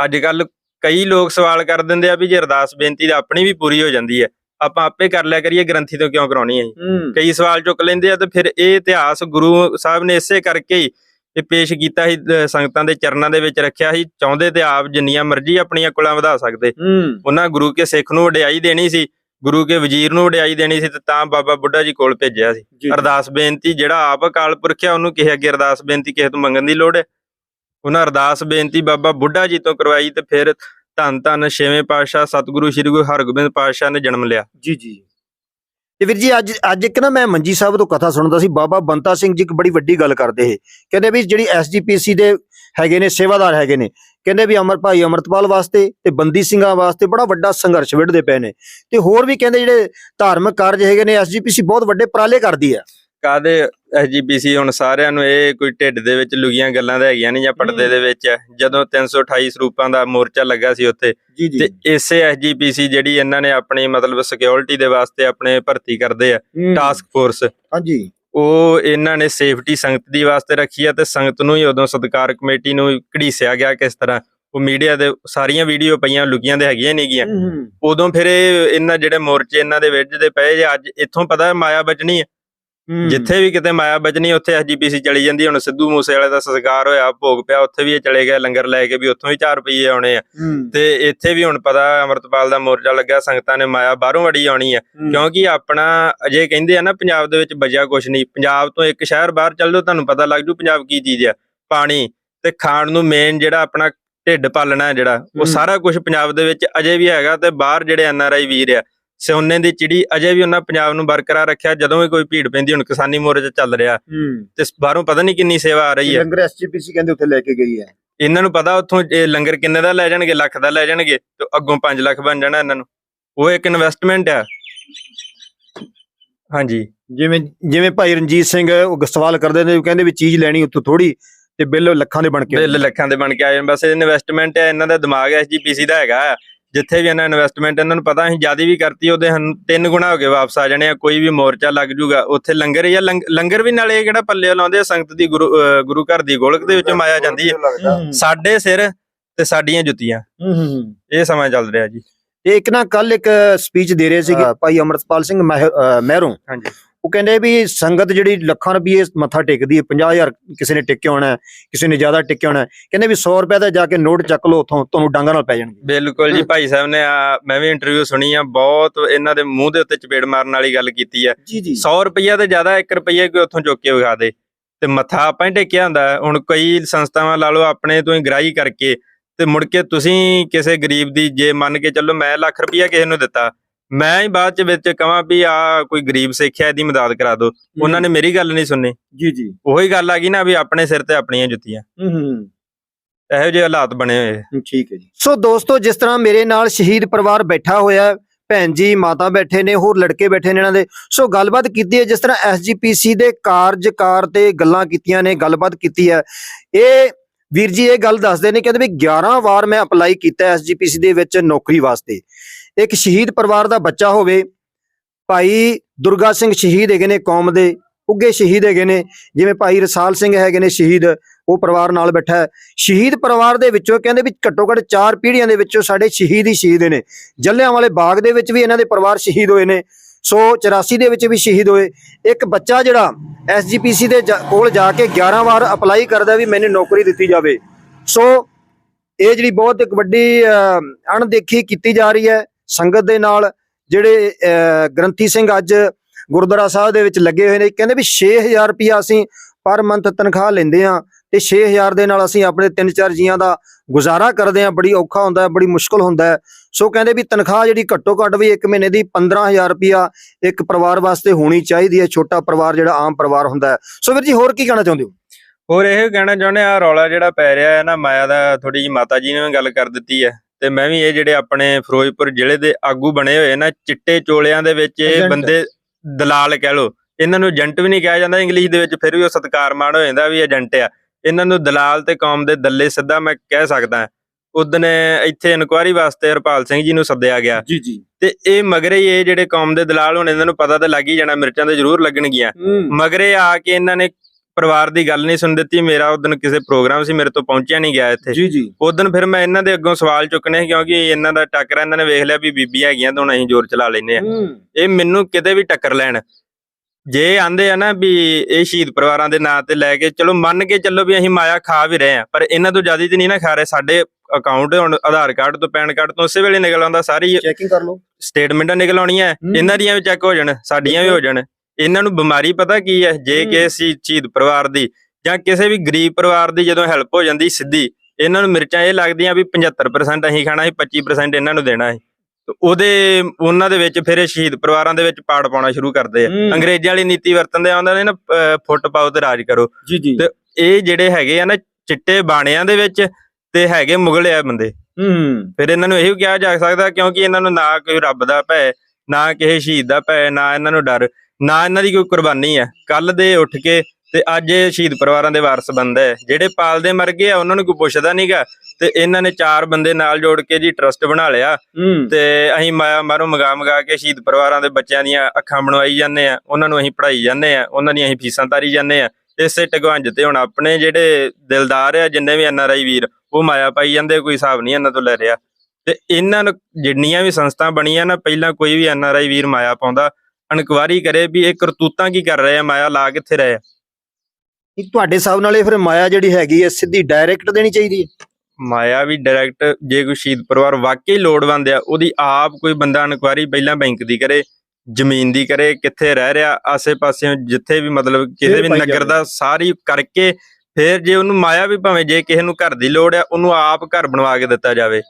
ਅੱਜ ਕੱਲ ਕਈ ਲੋਕ ਸਵਾਲ ਕਰ ਦਿੰਦੇ ਆ ਵੀ ਜੇ ਅਰਦਾਸ ਬੇਨਤੀ ਤਾਂ ਆਪਣੀ ਵੀ ਪੂਰੀ ਹੋ ਜਾਂਦੀ ਹੈ ਆਪਾਂ ਆਪੇ ਕਰ ਲਿਆ ਕਰੀਏ ਗ੍ਰੰਥੀ ਤੋਂ ਕਿਉਂ ਕਰਾਉਣੀ ਹੈ? ਕਈ ਸਵਾਲ ਚੁੱਕ ਲੈਂਦੇ ਆ ਤੇ ਫਿਰ ਇਹ ਇਤਿਹਾਸ ਗੁਰੂ ਸਾਹਿਬ ਨੇ ਇਸੇ ਕਰਕੇ ਹੀ ਇਹ ਪੇਸ਼ ਕੀਤਾ ਸੀ ਅਹ ਸੰਗਤਾਂ ਦੇ ਚਰਨਾਂ ਦੇ ਵਿੱਚ ਰੱਖਿਆ ਸੀ ਚਾਹੁੰਦੇ ਤੇ ਆਪ ਜਿੰਨੀਆਂ ਮਰਜ਼ੀ ਆਪਣੀਆਂ ਕੁਲਾਂ ਵਧਾ ਸਕਦੇ। ਉਹਨਾਂ ਗੁਰੂ ਕੇ ਸਿੱਖ ਨੂੰ ਵਡਿਆਈ ਦੇਣੀ ਸੀ ਗੁਰੂ ਕੇ ਵਜ਼ੀਰ ਨੂੰ ਵਡਿਆਈ ਦੇਣੀ ਸੀ ਤੇ ਤਾਂ ਬਾਬਾ ਬੁੱਢਾ ਜੀ ਕੋਲ ਭੇਜਿਆ ਸੀ। ਅਰਦਾਸ ਬੇਨਤੀ ਜਿਹੜਾ ਆਪ ਅਕਾਲ ਪੁਰਖ ਆ ਉਹਨੂੰ ਕਿਸੇ ਅੱਗੇ ਅਰਦਾਸ ਬੇਨਤੀ ਕਿਸੇ ਤੋਂ ਮੰਗਣ ਦੀ ਲੋੜ ਹੈ। ਉਹਨਾਂ ਅਰਦਾਸ ਬੇਨਤੀ ਬਾਬਾ ਬੁੱਢਾ ਜੀ ਤੋਂ ਕਰਵਾਈ ਤੇ ਫਿਰ ਧੰਨ ਧੰਨ ਛੇਵੇਂ ਪਾਤਸ਼ਾਹ ਸਤਿਗੁਰੂ ਸ੍ਰੀ ਗੁਰੂ ਹਰਗੋਬਿੰਦ ਪਾਤਸ਼ਾਹ ਨੇ ਜਨਮ ਲਿਆ। ਜੀ ਜੀ। ਤੇ ਵੀਰ ਜੀ, ਅੱਜ ਅੱਜ ਇੱਕ ਨਾ ਮੈਂ ਮੰਜੀ ਸਾਹਿਬ ਤੋਂ ਕਥਾ ਸੁਣਦਾ ਸੀ, ਬਾਬਾ ਬੰਤਾ ਸਿੰਘ ਜੀ ਇੱਕ ਬੜੀ ਵੱਡੀ ਗੱਲ ਕਰਦੇ ਇਹ। ਕਹਿੰਦੇ ਵੀ ਜਿਹੜੀ ਐਸਜੀਪੀਸੀ ਦੇ ਹੈਗੇ ਨੇ, ਸੇਵਾਦਾਰ ਹੈਗੇ ਨੇ, ਕਹਿੰਦੇ ਵੀ ਅਮਰ ਭਾਈ ਅਮਰਤਪਾਲ ਵਾਸਤੇ ਤੇ ਬੰਦੀ ਸਿੰਘਾਂ ਵਾਸਤੇ ਬੜਾ ਵੱਡਾ ਸੰਘਰਸ਼ ਵਿੱਢਦੇ ਪਏ ਨੇ। ਤੇ ਹੋਰ ਵੀ ਕਹਿੰਦੇ ਜਿਹੜੇ ਧਾਰਮਿਕ ਕਾਰਜ ਹੈਗੇ ਨੇ ਐਸਜੀਪੀਸੀ ਬਹੁਤ ਵੱਡੇ ਪ੍ਰਾਲੇ ਕਰਦੀ ਹੈ। ਕਾਦੇ ਐਸਜੀਪੀਸੀ ਹੁਣ ਸਾਰਿਆਂ ਨੂੰ ਇਹ ਕੋਈ ਢਿੱਡ ਦੇ ਵਿੱਚ ਲੁਗੀਆਂ ਗੱਲਾਂ ਤਾਂ ਹੈਗੀਆਂ ਨਹੀਂ ਜਾਂ ਪਰਦੇ ਦੇ ਵਿੱਚ। ਹੈ। ਜਦੋਂ 328 ਸਰੂਪਾਂ ਦਾ ਮੋਰਚਾ ਲੱਗਾ ਸੀ ਉੱਥੇ ਜੀ ਤੇ ਇਸੇ ਐਸਜੀਪੀਸੀ ਜਿਹੜੀ ਇਹਨਾਂ ਨੇ ਆਪਣੀ ਮਤਲਬ ਸਿਕਿਉਰਿਟੀ ਦੇ ਵਾਸਤੇ ਆਪਣੇ ਭਰਤੀ ਕਰਦੇ ਆ ਟਾਸਕ ਫੋਰਸ ਹਾਂਜੀ। ਉਹ ਇਹਨਾਂ ਨੇ ਸੇਫਟੀ ਸੰਗਤ ਦੀ ਵਾਸਤੇ ਰੱਖੀ ਆ ਤੇ ਸੰਗਤ ਨੂੰ ਹੀ ਉਦੋਂ ਸਤਕਾਰ ਕਮੇਟੀ ਨੂੰ ਘੜੀਸਿਆ ਗਿਆ ਕਿਸ ਤਰ੍ਹਾਂ। ਉਹ ਮੀਡੀਆ ਦੇ ਸਾਰੀਆਂ ਵੀਡੀਓ ਪਈਆਂ ਲੁਕੀਆਂ ਦੇ ਹੈਗੀਆਂ ਨਹੀਂ ਗੀਆਂ। ਉਦੋਂ ਫਿਰ ਇਹ ਇਹਨਾਂ ਜਿਹੜੇ ਮੋਰਚੇ ਇਹਨਾਂ ਦੇ ਵਿੱਚ ਦੇ ਪਏ ਜੇ ਅੱਜ ਇੱਥੋਂ ਪਤਾ ਹੈ ਮਾਇਆ ਬਚਣੀ ਹੈ ਜਿੱਥੇ ਵੀ ਕਿਤੇ ਮਾਇਆ ਬਚਣੀ ਉੱਥੇ ਐਸਜੀਪੀਸੀ ਚਲੀ ਜਾਂਦੀ ਹੁਣ ਸਿੱਧੂ ਮੂਸੇ ਵਾਲੇ ਦਾ ਸੰਸਕਾਰ ਹੋਇਆ ਭੋਗ ਪਿਆ ਉੱਥੇ ਵੀ ਇਹ ਚਲੇ ਗਏ ਲੰਗਰ ਲੈ ਕੇ ਵੀ ਉੱਥੋਂ ਹੀ 4 ਰੁਪਏ ਆਉਣੇ ਆ। ਤੇ ਇੱਥੇ ਵੀ ਹੁਣ ਪਤਾ ਅਮਰਤਪਾਲ ਦਾ ਮੋਰਚਾ ਲੱਗਾ ਸੰਗਤਾਂ ਨੇ ਮਾਇਆ ਬਾਹਰੋਂ ਵੜੀ ਆਉਣੀ ਆ। ਕਿਉਂਕਿ ਆਪਣਾ ਅਜੇ ਕਹਿੰਦੇ ਆ ਨਾ ਪੰਜਾਬ ਦੇ ਵਿੱਚ ਬਜਿਆ ਕੁਛ ਨਹੀਂ। ਪੰਜਾਬ ਤੋਂ ਇੱਕ ਸ਼ਹਿਰ ਬਾਹਰ ਚੱਲ ਜਾਓ ਤੁਹਾਨੂੰ ਪਤਾ ਲੱਗ ਜੂ ਪੰਜਾਬ ਕੀ ਚੀਜ਼ ਆ। ਪਾਣੀ ਤੇ ਖਾਣ ਨੂੰ ਮੇਨ ਜਿਹੜਾ ਆਪਣਾ ਢਿੱਡ ਪਾਲਣਾ ਜਿਹੜਾ ਉਹ। ਸਾਰਾ ਕੁਝ ਪੰਜਾਬ ਦੇ ਵਿੱਚ ਅਜੇ ਵੀ ਹੈਗਾ ਤੇ ਬਾਹਰ ਜਿਹੜੇ ਐਨਆਰਆਈ ਵੀਰ ਆ ਸੋਨੇ ਦੀ ਚਿੜੀ ਅਜੇ ਵੀ ਉਹਨਾਂ ਪੰਜਾਬ ਨੂੰ ਬਰਕਰਾਰ ਰੱਖਿਆ ਜਦੋਂ ਵੀ ਕੋਈ ਭੀੜ ਪੈਂਦੀ ਹੁਣ ਕਿਸਾਨੀ ਮੋਰਚਾ ਚੱਲ ਰਿਹਾ। ਤੇ ਬਾਹਰੋਂ ਪਤਾ ਨਹੀਂ ਕਿੰਨੀ ਸੇਵਾ ਆ ਰਹੀ ਹੈ। ਲੰਗਰ ਐਸਜੀਪੀਸੀ ਕਹਿੰਦੇ ਉੱਥੇ ਲੈ ਕੇ ਗਈ ਹੈ। ਇਹਨਾਂ ਨੂੰ ਪਤਾ ਉੱਥੋਂ ਇਹ ਲੰਗਰ ਕਿੰਨੇ ਦਾ ਲੈ ਜਾਣਗੇ ਲੱਖ ਦਾ ਲੈ ਜਾਣਗੇ ਤੇ ਅੱਗੋਂ 5 ਲੱਖ ਬਣ ਜਾਣਾ ਇਹਨਾਂ ਨੂੰ। ਉਹ ਇੱਕ ਇਨਵੈਸਟਮੈਂਟ ਆ। ਹਾਂਜੀ। ਜਿਵੇਂ ਜਿਵੇਂ ਭਾਈ ਰਣਜੀਤ ਸਿੰਘ ਉਹ ਸਵਾਲ ਕਰਦੇ ਨੇ ਕਹਿੰਦੇ ਵੀ ਚੀਜ਼ ਲੈਣੀ ਉੱਥੋਂ ਥੋੜੀ ਤੇ ਬਿੱਲ ਲੱਖਾਂ ਦੇ ਬਣ ਕੇ ਬਿੱਲ ਲੱਖਾਂ ਦੇ ਬਣ ਕੇ ਆ ਜਾਣ। ਬਸ ਇਨਵੈਸਟਮੈਂਟ ਹੈ ਇਹਨਾਂ ਦਾ ਦਿਮਾਗ ਐਸਜੀਪੀਸੀ ਦਾ ਹੈਗਾ। ਜਿੱਥੇ ਵੀ ਇਹਨਾਂ ਇਨਵੈਸਟਮੈਂਟ ਇਹਨਾਂ ਨੂੰ ਪਤਾ ਅਸੀਂ ਜ਼ਿਆਦਾ ਵੀ ਕਰਤੀ ਉਹਦੇ ਹਨ ਤਿੰਨ ਗੁਣਾ ਹੋ ਕੇ ਵਾਪਸ ਆ ਜਾਣੇ ਆ ਕੋਈ ਵੀ ਮੋਰਚਾ ਲੱਗ ਜੂਗਾ ਉੱਥੇ ਲੰਗਰ ਜਾਂ ਲੰਗ- ਲੰਗਰ ਵੀ ਨਾਲੇ ਇਹ ਕਿਹੜਾ ਪੱਲੇ ਲਾਉਂਦੇ ਆ ਸੰਗਤ ਦੀ ਗੁਰੂ ਗੁਰੂ ਘਰ ਦੀ ਗੋਲਕ ਦੇ ਵਿੱਚ ਮਾਇਆ ਜਾਂਦੀ ਹੈ ਸਾਡੇ ਸਿਰ ਤੇ ਸਾਡੀਆਂ ਜੁੱਤੀਆਂ। ਇਹ ਸਮਾਂ ਚੱਲ ਰਿਹਾ ਜੀ। ਤੇ ਇੱਕ ਨਾ ਕੱਲ ਇੱਕ ਸਪੀਚ ਦੇ ਰਹੇ ਸੀਗੇ ਭਾਈ ਅਮਰਤਪਾਲ ਸਿੰਘ ਮਹਿਰੋਂ। ਹਾਂਜੀ। ਉਹ ਕਹਿੰਦੇ ਵੀ ਸੰਗਤ ਜਿਹੜੀ ਲੱਖਾਂ ਰੁਪਏ ਮੱਥਾ ਟੇਕਦੀ ਹੈ 50000 ਕਿਸੇ ਨੇ ਟੇਕਿਆ ਹੋਣਾ ਕਿਸੇ ਨੇ ਜ਼ਿਆਦਾ ਟੇਕਿਆ ਹੋਣਾ। ਕਹਿੰਦੇ ਵੀ 100 ਰੁਪਏ ਦਾ ਜਾ ਕੇ ਨੋਟ ਚੱਕ ਲਓ ਉਥੋਂ ਤੁਹਾਨੂੰ ਡਾਂਗਾ ਨਾਲ ਪੈ ਜਾਣਗੇ ਬਿਲਕੁਲ ਜੀ। ਭਾਈ ਸਾਹਿਬ ਨੇ ਆ ਮੈਂ ਵੀ ਇੰਟਰਵਿਊ ਸੁਣੀ ਆ ਬਹੁਤ ਇਹਨਾਂ ਦੇ ਮੂੰਹ ਦੇ ਉੱਤੇ ਚਪੇੜ ਮਾਰਨ ਵਾਲੀ ਗੱਲ ਕੀਤੀ ਆ ਜੀ ਜੀ 100 ਰੁਪਈਆ ਤੇ ਜ਼ਿਆਦਾ 1 ਰੁਪਈਆ ਕੋਈ ਉੱਥੋਂ ਚੁੱਕ ਕੇ ਵਿਖਾ ਦੇ ਤੇ ਮੱਥਾ ਆਪਾਂ ਹੀ ਟੇਕਿਆ ਹੁੰਦਾ। ਹੁਣ ਕਈ ਸੰਸਥਾਵਾਂ ਲਾ ਲਓ ਆਪਣੇ ਤੋਂ ਹੀ ਗ੍ਰਾਹੀ ਕਰਕੇ ਤੇ ਮੁੜ ਕੇ ਤੁਸੀਂ ਕਿਸੇ ਗਰੀਬ ਦੀ ਜੇ ਮੰਨ ਕੇ ਚੱਲੋ ਮੈਂ ਲੱਖ ਰੁਪਈਆ ਕਿਸੇ ਨੂੰ ਦਿੱਤਾ ਮੈਂ ਹੀ ਬਾਅਦ ਚ ਵਿੱਚ ਕਹਾਂ ਵੀ ਆ ਕੋਈ ਗਰੀਬ ਸਿੱਖਿਆ ਇਹਦੀ ਮਦਦ ਕਰਾ ਦਿਓ। ਉਹਨਾਂ ਨੇ ਮੇਰੀ ਗੱਲ ਨਹੀਂ ਸੁਣਨੀ ਜੀ ਜੀ। ਉਹੀ ਗੱਲ ਆ ਗਈ ਨਾ ਵੀ ਆਪਣੇ ਸਿਰ ਤੇ ਆਪਣੀਆਂ ਜੁੱਤੀਆਂ। ਹੂੰ ਹੂੰ। ਇਹੋ ਜਿਹੇ ਹਾਲਾਤ ਬਣੇ ਹੋਏ। ਠੀਕ ਹੈ ਜੀ। ਸੋ ਦੋਸਤੋ ਜਿਸ ਤਰ੍ਹਾਂ ਮੇਰੇ ਨਾਲ ਸ਼ਹੀਦ ਪਰਿਵਾਰ ਬੈਠਾ ਹੋਇਆ ਹੈ, ਭੈਣ ਜੀ ਮਾਤਾ ਬੈਠੇ ਨੇ ਹੋਰ ਲੜਕੇ ਬੈਠੇ ਨੇ ਇਹਨਾਂ ਦੇ। ਸੋ ਗੱਲਬਾਤ ਕੀਤੀ ਹੈ ਜਿਸ ਤਰ੍ਹਾਂ ਐਸਜੀਪੀਸੀ ਦੇ ਕਾਰਜਕਾਰ ਤੇ ਗੱਲਾਂ ਕੀਤੀਆਂ ਨੇ ਗੱਲਬਾਤ ਕੀਤੀ ਹੈ। ਇਹ ਵੀਰ ਜੀ ਇਹ ਗੱਲ ਦੱਸਦੇ ਨੇ ਕਹਿੰਦੇ ਵੀ 11 ਵਾਰ ਮੈਂ ਅਪਲਾਈ ਕੀਤਾ ਐਸਜੀਪੀਸੀ ਦੇ ਵਿੱਚ ਨੌਕਰੀ ਵਾਸਤੇ। ਇੱਕ ਸ਼ਹੀਦ ਪਰਿਵਾਰ ਦਾ ਬੱਚਾ ਹੋਵੇ, ਭਾਈ ਦੁਰਗਾ ਸਿੰਘ ਸ਼ਹੀਦ ਹੈਗੇ ਨੇ ਕੌਮ ਦੇ ਉੱਗੇ ਸ਼ਹੀਦ ਹੈਗੇ ਨੇ, ਜਿਵੇਂ ਭਾਈ ਰਸਾਲ ਸਿੰਘ ਹੈਗੇ ਨੇ ਸ਼ਹੀਦ, ਉਹ ਪਰਿਵਾਰ ਨਾਲ ਬੈਠਾ ਹੈ। ਸ਼ਹੀਦ ਪਰਿਵਾਰ ਦੇ ਵਿੱਚੋਂ ਕਹਿੰਦੇ ਵੀ ਘੱਟੋ ਘੱਟ ਚਾਰ ਪੀੜ੍ਹੀਆਂ ਦੇ ਵਿੱਚੋਂ ਸਾਡੇ ਸ਼ਹੀਦ ਹੀ ਸ਼ਹੀਦ ਨੇ। ਜੱਲਿਆਂ ਵਾਲੇ ਬਾਗ ਦੇ ਵਿੱਚ ਵੀ ਇਹਨਾਂ ਦੇ ਪਰਿਵਾਰ ਸ਼ਹੀਦ ਹੋਏ ਨੇ, ਸੋ 84 ਦੇ ਵਿੱਚ ਵੀ ਸ਼ਹੀਦ ਹੋਏ। ਇੱਕ ਬੱਚਾ ਜਿਹੜਾ ਐਸਜੀਪੀਸੀ ਦੇ ਜਾ- ਕੋਲ ਜਾ ਕੇ 11 ਵਾਰ ਅਪਲਾਈ ਕਰਦਾ ਵੀ ਮੈਨੂੰ ਨੌਕਰੀ ਦਿੱਤੀ ਜਾਵੇ। ਸੋ ਇਹ ਜਿਹੜੀ ਬਹੁਤ ਇੱਕ ਵੱਡੀ ਅਣਦੇਖੀ ਕੀਤੀ ਜਾ ਰਹੀ ਹੈ। ਸੰਗਤ ਦੇ ਨਾਲ ਜਿਹੜੇ ਗ੍ਰੰਥੀ ਸਿੰਘ ਅੱਜ ਗੁਰਦੁਆਰਾ ਸਾਹਿਬ ਦੇ ਵਿੱਚ ਲੱਗੇ ਹੋਏ ਨੇ, ਕਹਿੰਦੇ ਵੀ 6000 ਰੁਪਇਆ ਅਸੀਂ ਪਰ ਮੰਥ ਤਨਖਾਹ ਲੈਂਦੇ ਆ ਤੇ 6000 ਦੇ ਨਾਲ ਅਸੀਂ ਆਪਣੇ ਤਿੰਨ ਚਾਰ ਜੀਆਂ ਦਾ ਗੁਜ਼ਾਰਾ ਕਰਦੇ ਆ ਬੜੀ ਔਖਾ ਹੁੰਦਾ ਹੈ, ਬੜੀ ਮੁਸ਼ਕਲ ਹੁੰਦਾ ਹੈ। ਸੋ ਕਹਿੰਦੇ ਵੀ ਤਨਖਾਹ ਜਿਹੜੀ ਘੱਟੋ ਘੱਟ ਵੀ ਇੱਕ ਮਹੀਨੇ ਦੀ 15000 ਰੁਪਇਆ ਇੱਕ ਪਰਿਵਾਰ ਵਾਸਤੇ ਹੋਣੀ ਚਾਹੀਦੀ ਹੈ, ਛੋਟਾ ਪਰਿਵਾਰ ਜਿਹੜਾ ਆਮ ਪਰਿਵਾਰ ਹੁੰਦਾ ਹੈ। ਸੋ ਵੀਰ ਜੀ ਹੋਰ ਕੀ ਕਹਿਣਾ ਚਾਹੁੰਦੇ ਹੋ? ਹੋਰ ਇਹ ਕਹਿਣਾ ਚਾਹੁੰਦੇ ਆ ਰੌਲਾ ਜਿਹੜਾ ਪੈ ਰਿਹਾ ਹੈ ਨਾ, ਮਾਇਆ ਦਾ ਥੋੜੀ ਜਿਹੀ ਮਾਤਾ ਜੀ ਨੇ ਵੀ ਗੱਲ ਕਰ ਦਿੱਤੀ ਹੈ। ਤੇ ਮੈਂ ਵੀ ਇਹ ਜਿਹੜੇ ਆਪਣੇ ਫਿਰੋਜ਼ਪੁਰ ਜ਼ਿਲ੍ਹੇ ਦੇ ਆਗੂ ਬਣੇ ਹੋਏ ਨਾ ਚਿੱਟੇ ਚੋਲਿਆਂ ਦੇ ਵਿੱਚ ਇਹ। ਬੰਦੇ ਦਲਾਲ ਕਹਿ ਲੋ ਇਹਨਾਂ ਨੂੰ ਏਜੰਟ ਵੀ ਨਹੀਂ ਕਿਹਾ ਜਾਂਦਾ ਇੰਗਲਿਸ਼ ਦੇ ਵਿੱਚ ਫਿਰ ਵੀ ਉਹ ਸਤਿਕਾਰ ਮਾਣ ਹੋ ਜਾਂਦਾ ਵੀ ਏਜੰਟ ਆ। ਇਹਨਾਂ ਨੂੰ ਦਲਾਲ ਤੇ ਕੌਮ ਦੇ ਦੱਲੇ ਸਿੱਧਾ ਮੈਂ ਕਹਿ ਸਕਦਾ। ਉਦਨ ਇੱਥੇ ਇਨਕੁਆਰੀ ਵਾਸਤੇ ਹਰਪਾਲ ਸਿੰਘ ਜੀ ਨੂੰ ਸੱਦਿਆ ਗਿਆ। ਜੀ ਜੀ। ਤੇ ਇਹ ਮਗਰੇ ਹੀ ਇਹ ਜਿਹੜੇ ਕੌਮ ਦੇ ਦਲਾਲ ਹੁਣ ਇਹਨਾਂ ਨੂੰ ਪਤਾ ਤਾਂ ਲੱਗ ਹੀ ਜਾਣਾ ਮਿਰਚਾਂ ਤੇ ਜ਼ਰੂਰ ਲੱਗਣਗੀਆਂ। ਮਗਰੇ ਆ ਕੇ ਇਹਨਾਂ ਨੇ ਪਰਿਵਾਰ ਦੀ ਗੱਲ ਨਹੀਂ ਸੁਣ ਦਿੱਤੀ। ਮੇਰਾ ਉਦੋਂ ਕਿਸੇ ਪ੍ਰੋਗਰਾਮ ਸੀ ਮੇਰੇ ਤੋਂ ਪਹੁੰਚਿਆ ਨਹੀਂ ਗਿਆ ਇੱਥੇ। ਜੀ ਜੀ। ਉਦੋਂ ਫਿਰ ਮੈਂ ਇਹਨਾਂ ਦੇ ਅੱਗੋਂ ਸਵਾਲ ਚੁੱਕਣੇ ਕਿਉਂਕਿ ਇਹਨਾਂ ਦਾ ਟੱਕਰ ਇਹਨਾਂ ਨੇ ਵੇਖ ਲਿਆ ਵੀ ਬੀਬੀਆਂ ਹੈਗੀਆਂ ਤਾਂ ਹੁਣ ਅਸੀਂ ਜ਼ੋਰ ਚਲਾ ਲੈਨੇ ਆ। ਇਹ ਮੈਨੂੰ ਕਿਤੇ ਵੀ ਟੱਕਰ ਲੈਣ। ਜੇ ਆਂਦੇ ਆ ਨਾ ਵੀ ਇਹ ਸ਼ਹੀਦ ਪਰਿਵਾਰਾਂ ਦੇ ਨਾਂ ਤੇ ਲੈ ਕੇ ਚਲੋ ਮੰਨ ਕੇ ਚੱਲੋ ਵੀ ਅਸੀਂ ਮਾਇਆ ਖਾ ਵੀ ਰਹੇ ਆ ਪਰ ਇਹਨਾਂ ਤੋਂ ਜ਼ਿਆਦਾ ਤੇ ਨਹੀਂ ਨਾ ਖਾ ਰਹੇ। ਸਾਡੇ ਅਕਾਊਂਟ ਹੁਣ ਆਧਾਰ ਕਾਰਡ ਤੋਂ ਪੈਨ ਕਾਰਡ ਤੋਂ ਉਸੇ ਵੇਲੇ ਨਿਕਲ ਆਉਂਦਾ ਸਾਰੀ ਚੈਕਿੰਗ ਕਰ ਲਓ। ਸਟੇਟਮੈਂਟਾਂ ਨਿਕਲ ਆਉਣੀਆਂ। ਇਹਨਾਂ ਦੀਆਂ ਵੀ ਚੈੱਕ ਹੋ ਜਾਣ ਸਾਡੀਆਂ ਵੀ ਹੋ ਜਾਣ। ਇਹਨਾਂ ਨੂੰ ਬਿਮਾਰੀ ਪਤਾ ਕੀ ਹੈ? ਜੇ ਹੂੰ। ਕਿਸੇ ਸੀ ਸ਼ਹੀਦ ਪਰਿਵਾਰ ਦੀ ਜਾਂ ਕਿਸੇ ਵੀ ਗਰੀਬ ਪਰਿਵਾਰ ਦੀ ਜਦੋਂ ਹੈਲਪ ਹੋ ਜਾਂਦੀ ਸਿੱਧੀ ਇਹਨਾਂ ਨੂੰ ਮਿਰਚਾਂ ਇਹ ਲੱਗਦੀਆਂ ਵੀ 75% ਅਸੀਂ ਖਾਣਾ ਸੀ 25% ਇਹਨਾਂ ਨੂੰ ਦੇਣਾ ਸੀ। ਉਹਦੇ ਉਹਨਾਂ ਦੇ ਵਿੱਚ ਫਿਰ ਇਹ ਸ਼ਹੀਦ ਪਰਿਵਾਰਾਂ ਦੇ ਵਿੱਚ ਪਾੜ ਪਾਉਣਾ ਸ਼ੁਰੂ ਕਰਦੇ ਆ। ਅੰਗਰੇਜ਼ਾਂ ਵਾਲੀ ਨੀਤੀ ਵਰਤਨ ਦੇ ਆਉਂਦਾ ਨੇ ਨਾ ਫੁੱਟ ਪਾਓ ਤੇ ਰਾਜ ਕਰੋ। ਤੇ ਇਹ ਜਿਹੜੇ ਹੈਗੇ ਆ ਨਾ ਚਿੱਟੇ ਬਾਣਿਆਂ ਦੇ ਵਿੱਚ ਤੇ ਹੈਗੇ ਮੁਗਲ ਆ ਬੰਦੇ। ਹੂੰ। ਫਿਰ ਇਹਨਾਂ ਨੂੰ ਇਹੋ ਕਿਹਾ ਜਾ ਸਕਦਾ ਕਿਉਂਕਿ ਇਹਨਾਂ ਨੂੰ ਨਾ ਕੋਈ ਰੱਬ ਦਾ ਭੈ ਨਾ ਕਿਸੇ ਸ਼ਹੀਦ ਦਾ ਭੈ ਨਾ ਇਹਨਾਂ ਨੂੰ ਡਰ। ਨਾ ਇਹਨਾਂ ਦੀ ਕੋਈ ਕੁਰਬਾਨੀ ਹੈ। ਕੱਲ ਦੇ ਉੱਠ ਕੇ ਤੇ ਅੱਜ ਇਹ ਸ਼ਹੀਦ ਪਰਿਵਾਰਾਂ ਦੇ ਵਾਰਸ ਬੰਦੇ ਜਿਹੜੇ ਪਾਲਦੇ ਮਰ ਗਏ ਆ ਉਹਨਾਂ ਨੂੰ ਕੋਈ ਪੁੱਛਦਾ ਨਹੀਂਗਾ ਤੇ ਇਹਨਾਂ ਨੇ ਚਾਰ ਬੰਦੇ ਨਾਲ ਜੋੜ ਕੇ ਜੀ ਟਰਸਟ ਬਣਾ ਲਿਆ। ਤੇ ਅਸੀਂ ਮਾਇਆ ਮਾਰੋ ਮਗਾ ਮਗਾ ਕੇ ਸ਼ਹੀਦ ਪਰਿਵਾਰਾਂ ਦੇ ਬੱਚਿਆਂ ਦੀਆਂ ਅੱਖਾਂ ਬਣਵਾਈ ਜਾਂਦੇ ਆ। ਉਹਨਾਂ ਨੂੰ ਅਸੀਂ ਪੜ੍ਹਾਈ ਜਾਂਦੇ ਆ। ਉਹਨਾਂ ਦੀਆਂ ਅਸੀਂ ਫੀਸਾਂ ਤਾਰੀ ਜਾਂਦੇ ਆ। ਇਸੇ ਟਗਵੰਜ ਤੇ ਹੁਣ ਆਪਣੇ ਜਿਹੜੇ ਦਿਲਦਾਰ ਆ ਜਿੰਨੇ ਵੀ ਐਨਆਰਆਈ ਵੀਰ ਉਹ ਮਾਇਆ ਪਾਈ ਜਾਂਦੇ ਕੋਈ ਹਿਸਾਬ ਨਹੀਂ ਇਹਨਾਂ ਤੋਂ ਲੈ ਰਿਹਾ। ਤੇ ਇਹਨਾਂ ਨੂੰ ਜਿੰਨੀਆਂ ਵੀ ਸੰਸਥਾ ਬਣੀਆਂ ਨਾ ਪਹਿਲਾਂ ਕੋਈ ਵੀ ਐਨਆਰਆਈ ਵੀਰ ਮਾਇਆ ਪਾਉਂਦਾ। ਇਨਕੁਆਰੀ ਕਰੇ ਵੀ ਇਹ ਕਰਤੂਤਾਂ ਕੀ ਕਰ ਰਹੇ ਆ? ਮਾਇਆ ਲਾ ਕਿੱਥੇ ਰਹੇ ਆ? ਇਹ ਤੁਹਾਡੇ ਹਿਸਾਬ ਨਾਲ ਇਹ ਫਿਰ ਮਾਇਆ ਜਿਹੜੀ ਹੈਗੀ ਹੈ ਸਿੱਧੀ ਡਾਇਰੈਕਟ ਦੇਣੀ ਚਾਹੀਦੀ ਹੈ? ਮਾਇਆ ਵੀ ਡਾਇਰੈਕਟ ਜੇ ਕੋਈ ਸ਼ਹੀਦ ਪਰਿਵਾਰ ਵਾਕਈ ਲੋੜਵੰਦ ਆ ਉਹਦੀ ਆਪ ਕੋਈ ਬੰਦਾ ਇਨਕੁਆਰੀ ਪਹਿਲਾਂ ਬੈਂਕ ਦੀ ਕਰੇ ਜ਼ਮੀਨ ਦੀ ਕਰੇ ਕਿੱਥੇ ਰਹਿ ਰਿਹਾ ਆਸੇ-ਪਾਸੇ ਜਿੱਥੇ ਵੀ ਮਤਲਬ ਕਿਸੇ ਵੀ ਨਗਰ। ਦਾ ਸਾਰੀ ਕਰਕੇ ਫਿਰ ਜੇ ਉਹਨੂੰ ਮਾਇਆ ਵੀ ਭਾਵੇਂ ਜੇ ਕਿਸੇ ਨੂੰ ਘਰ ਦੀ ਲੋੜ ਆ ਉਹਨੂੰ ਆਪ ਘਰ ਬਣਵਾ ਕੇ ਦਿੱਤਾ ਜਾਵੇ।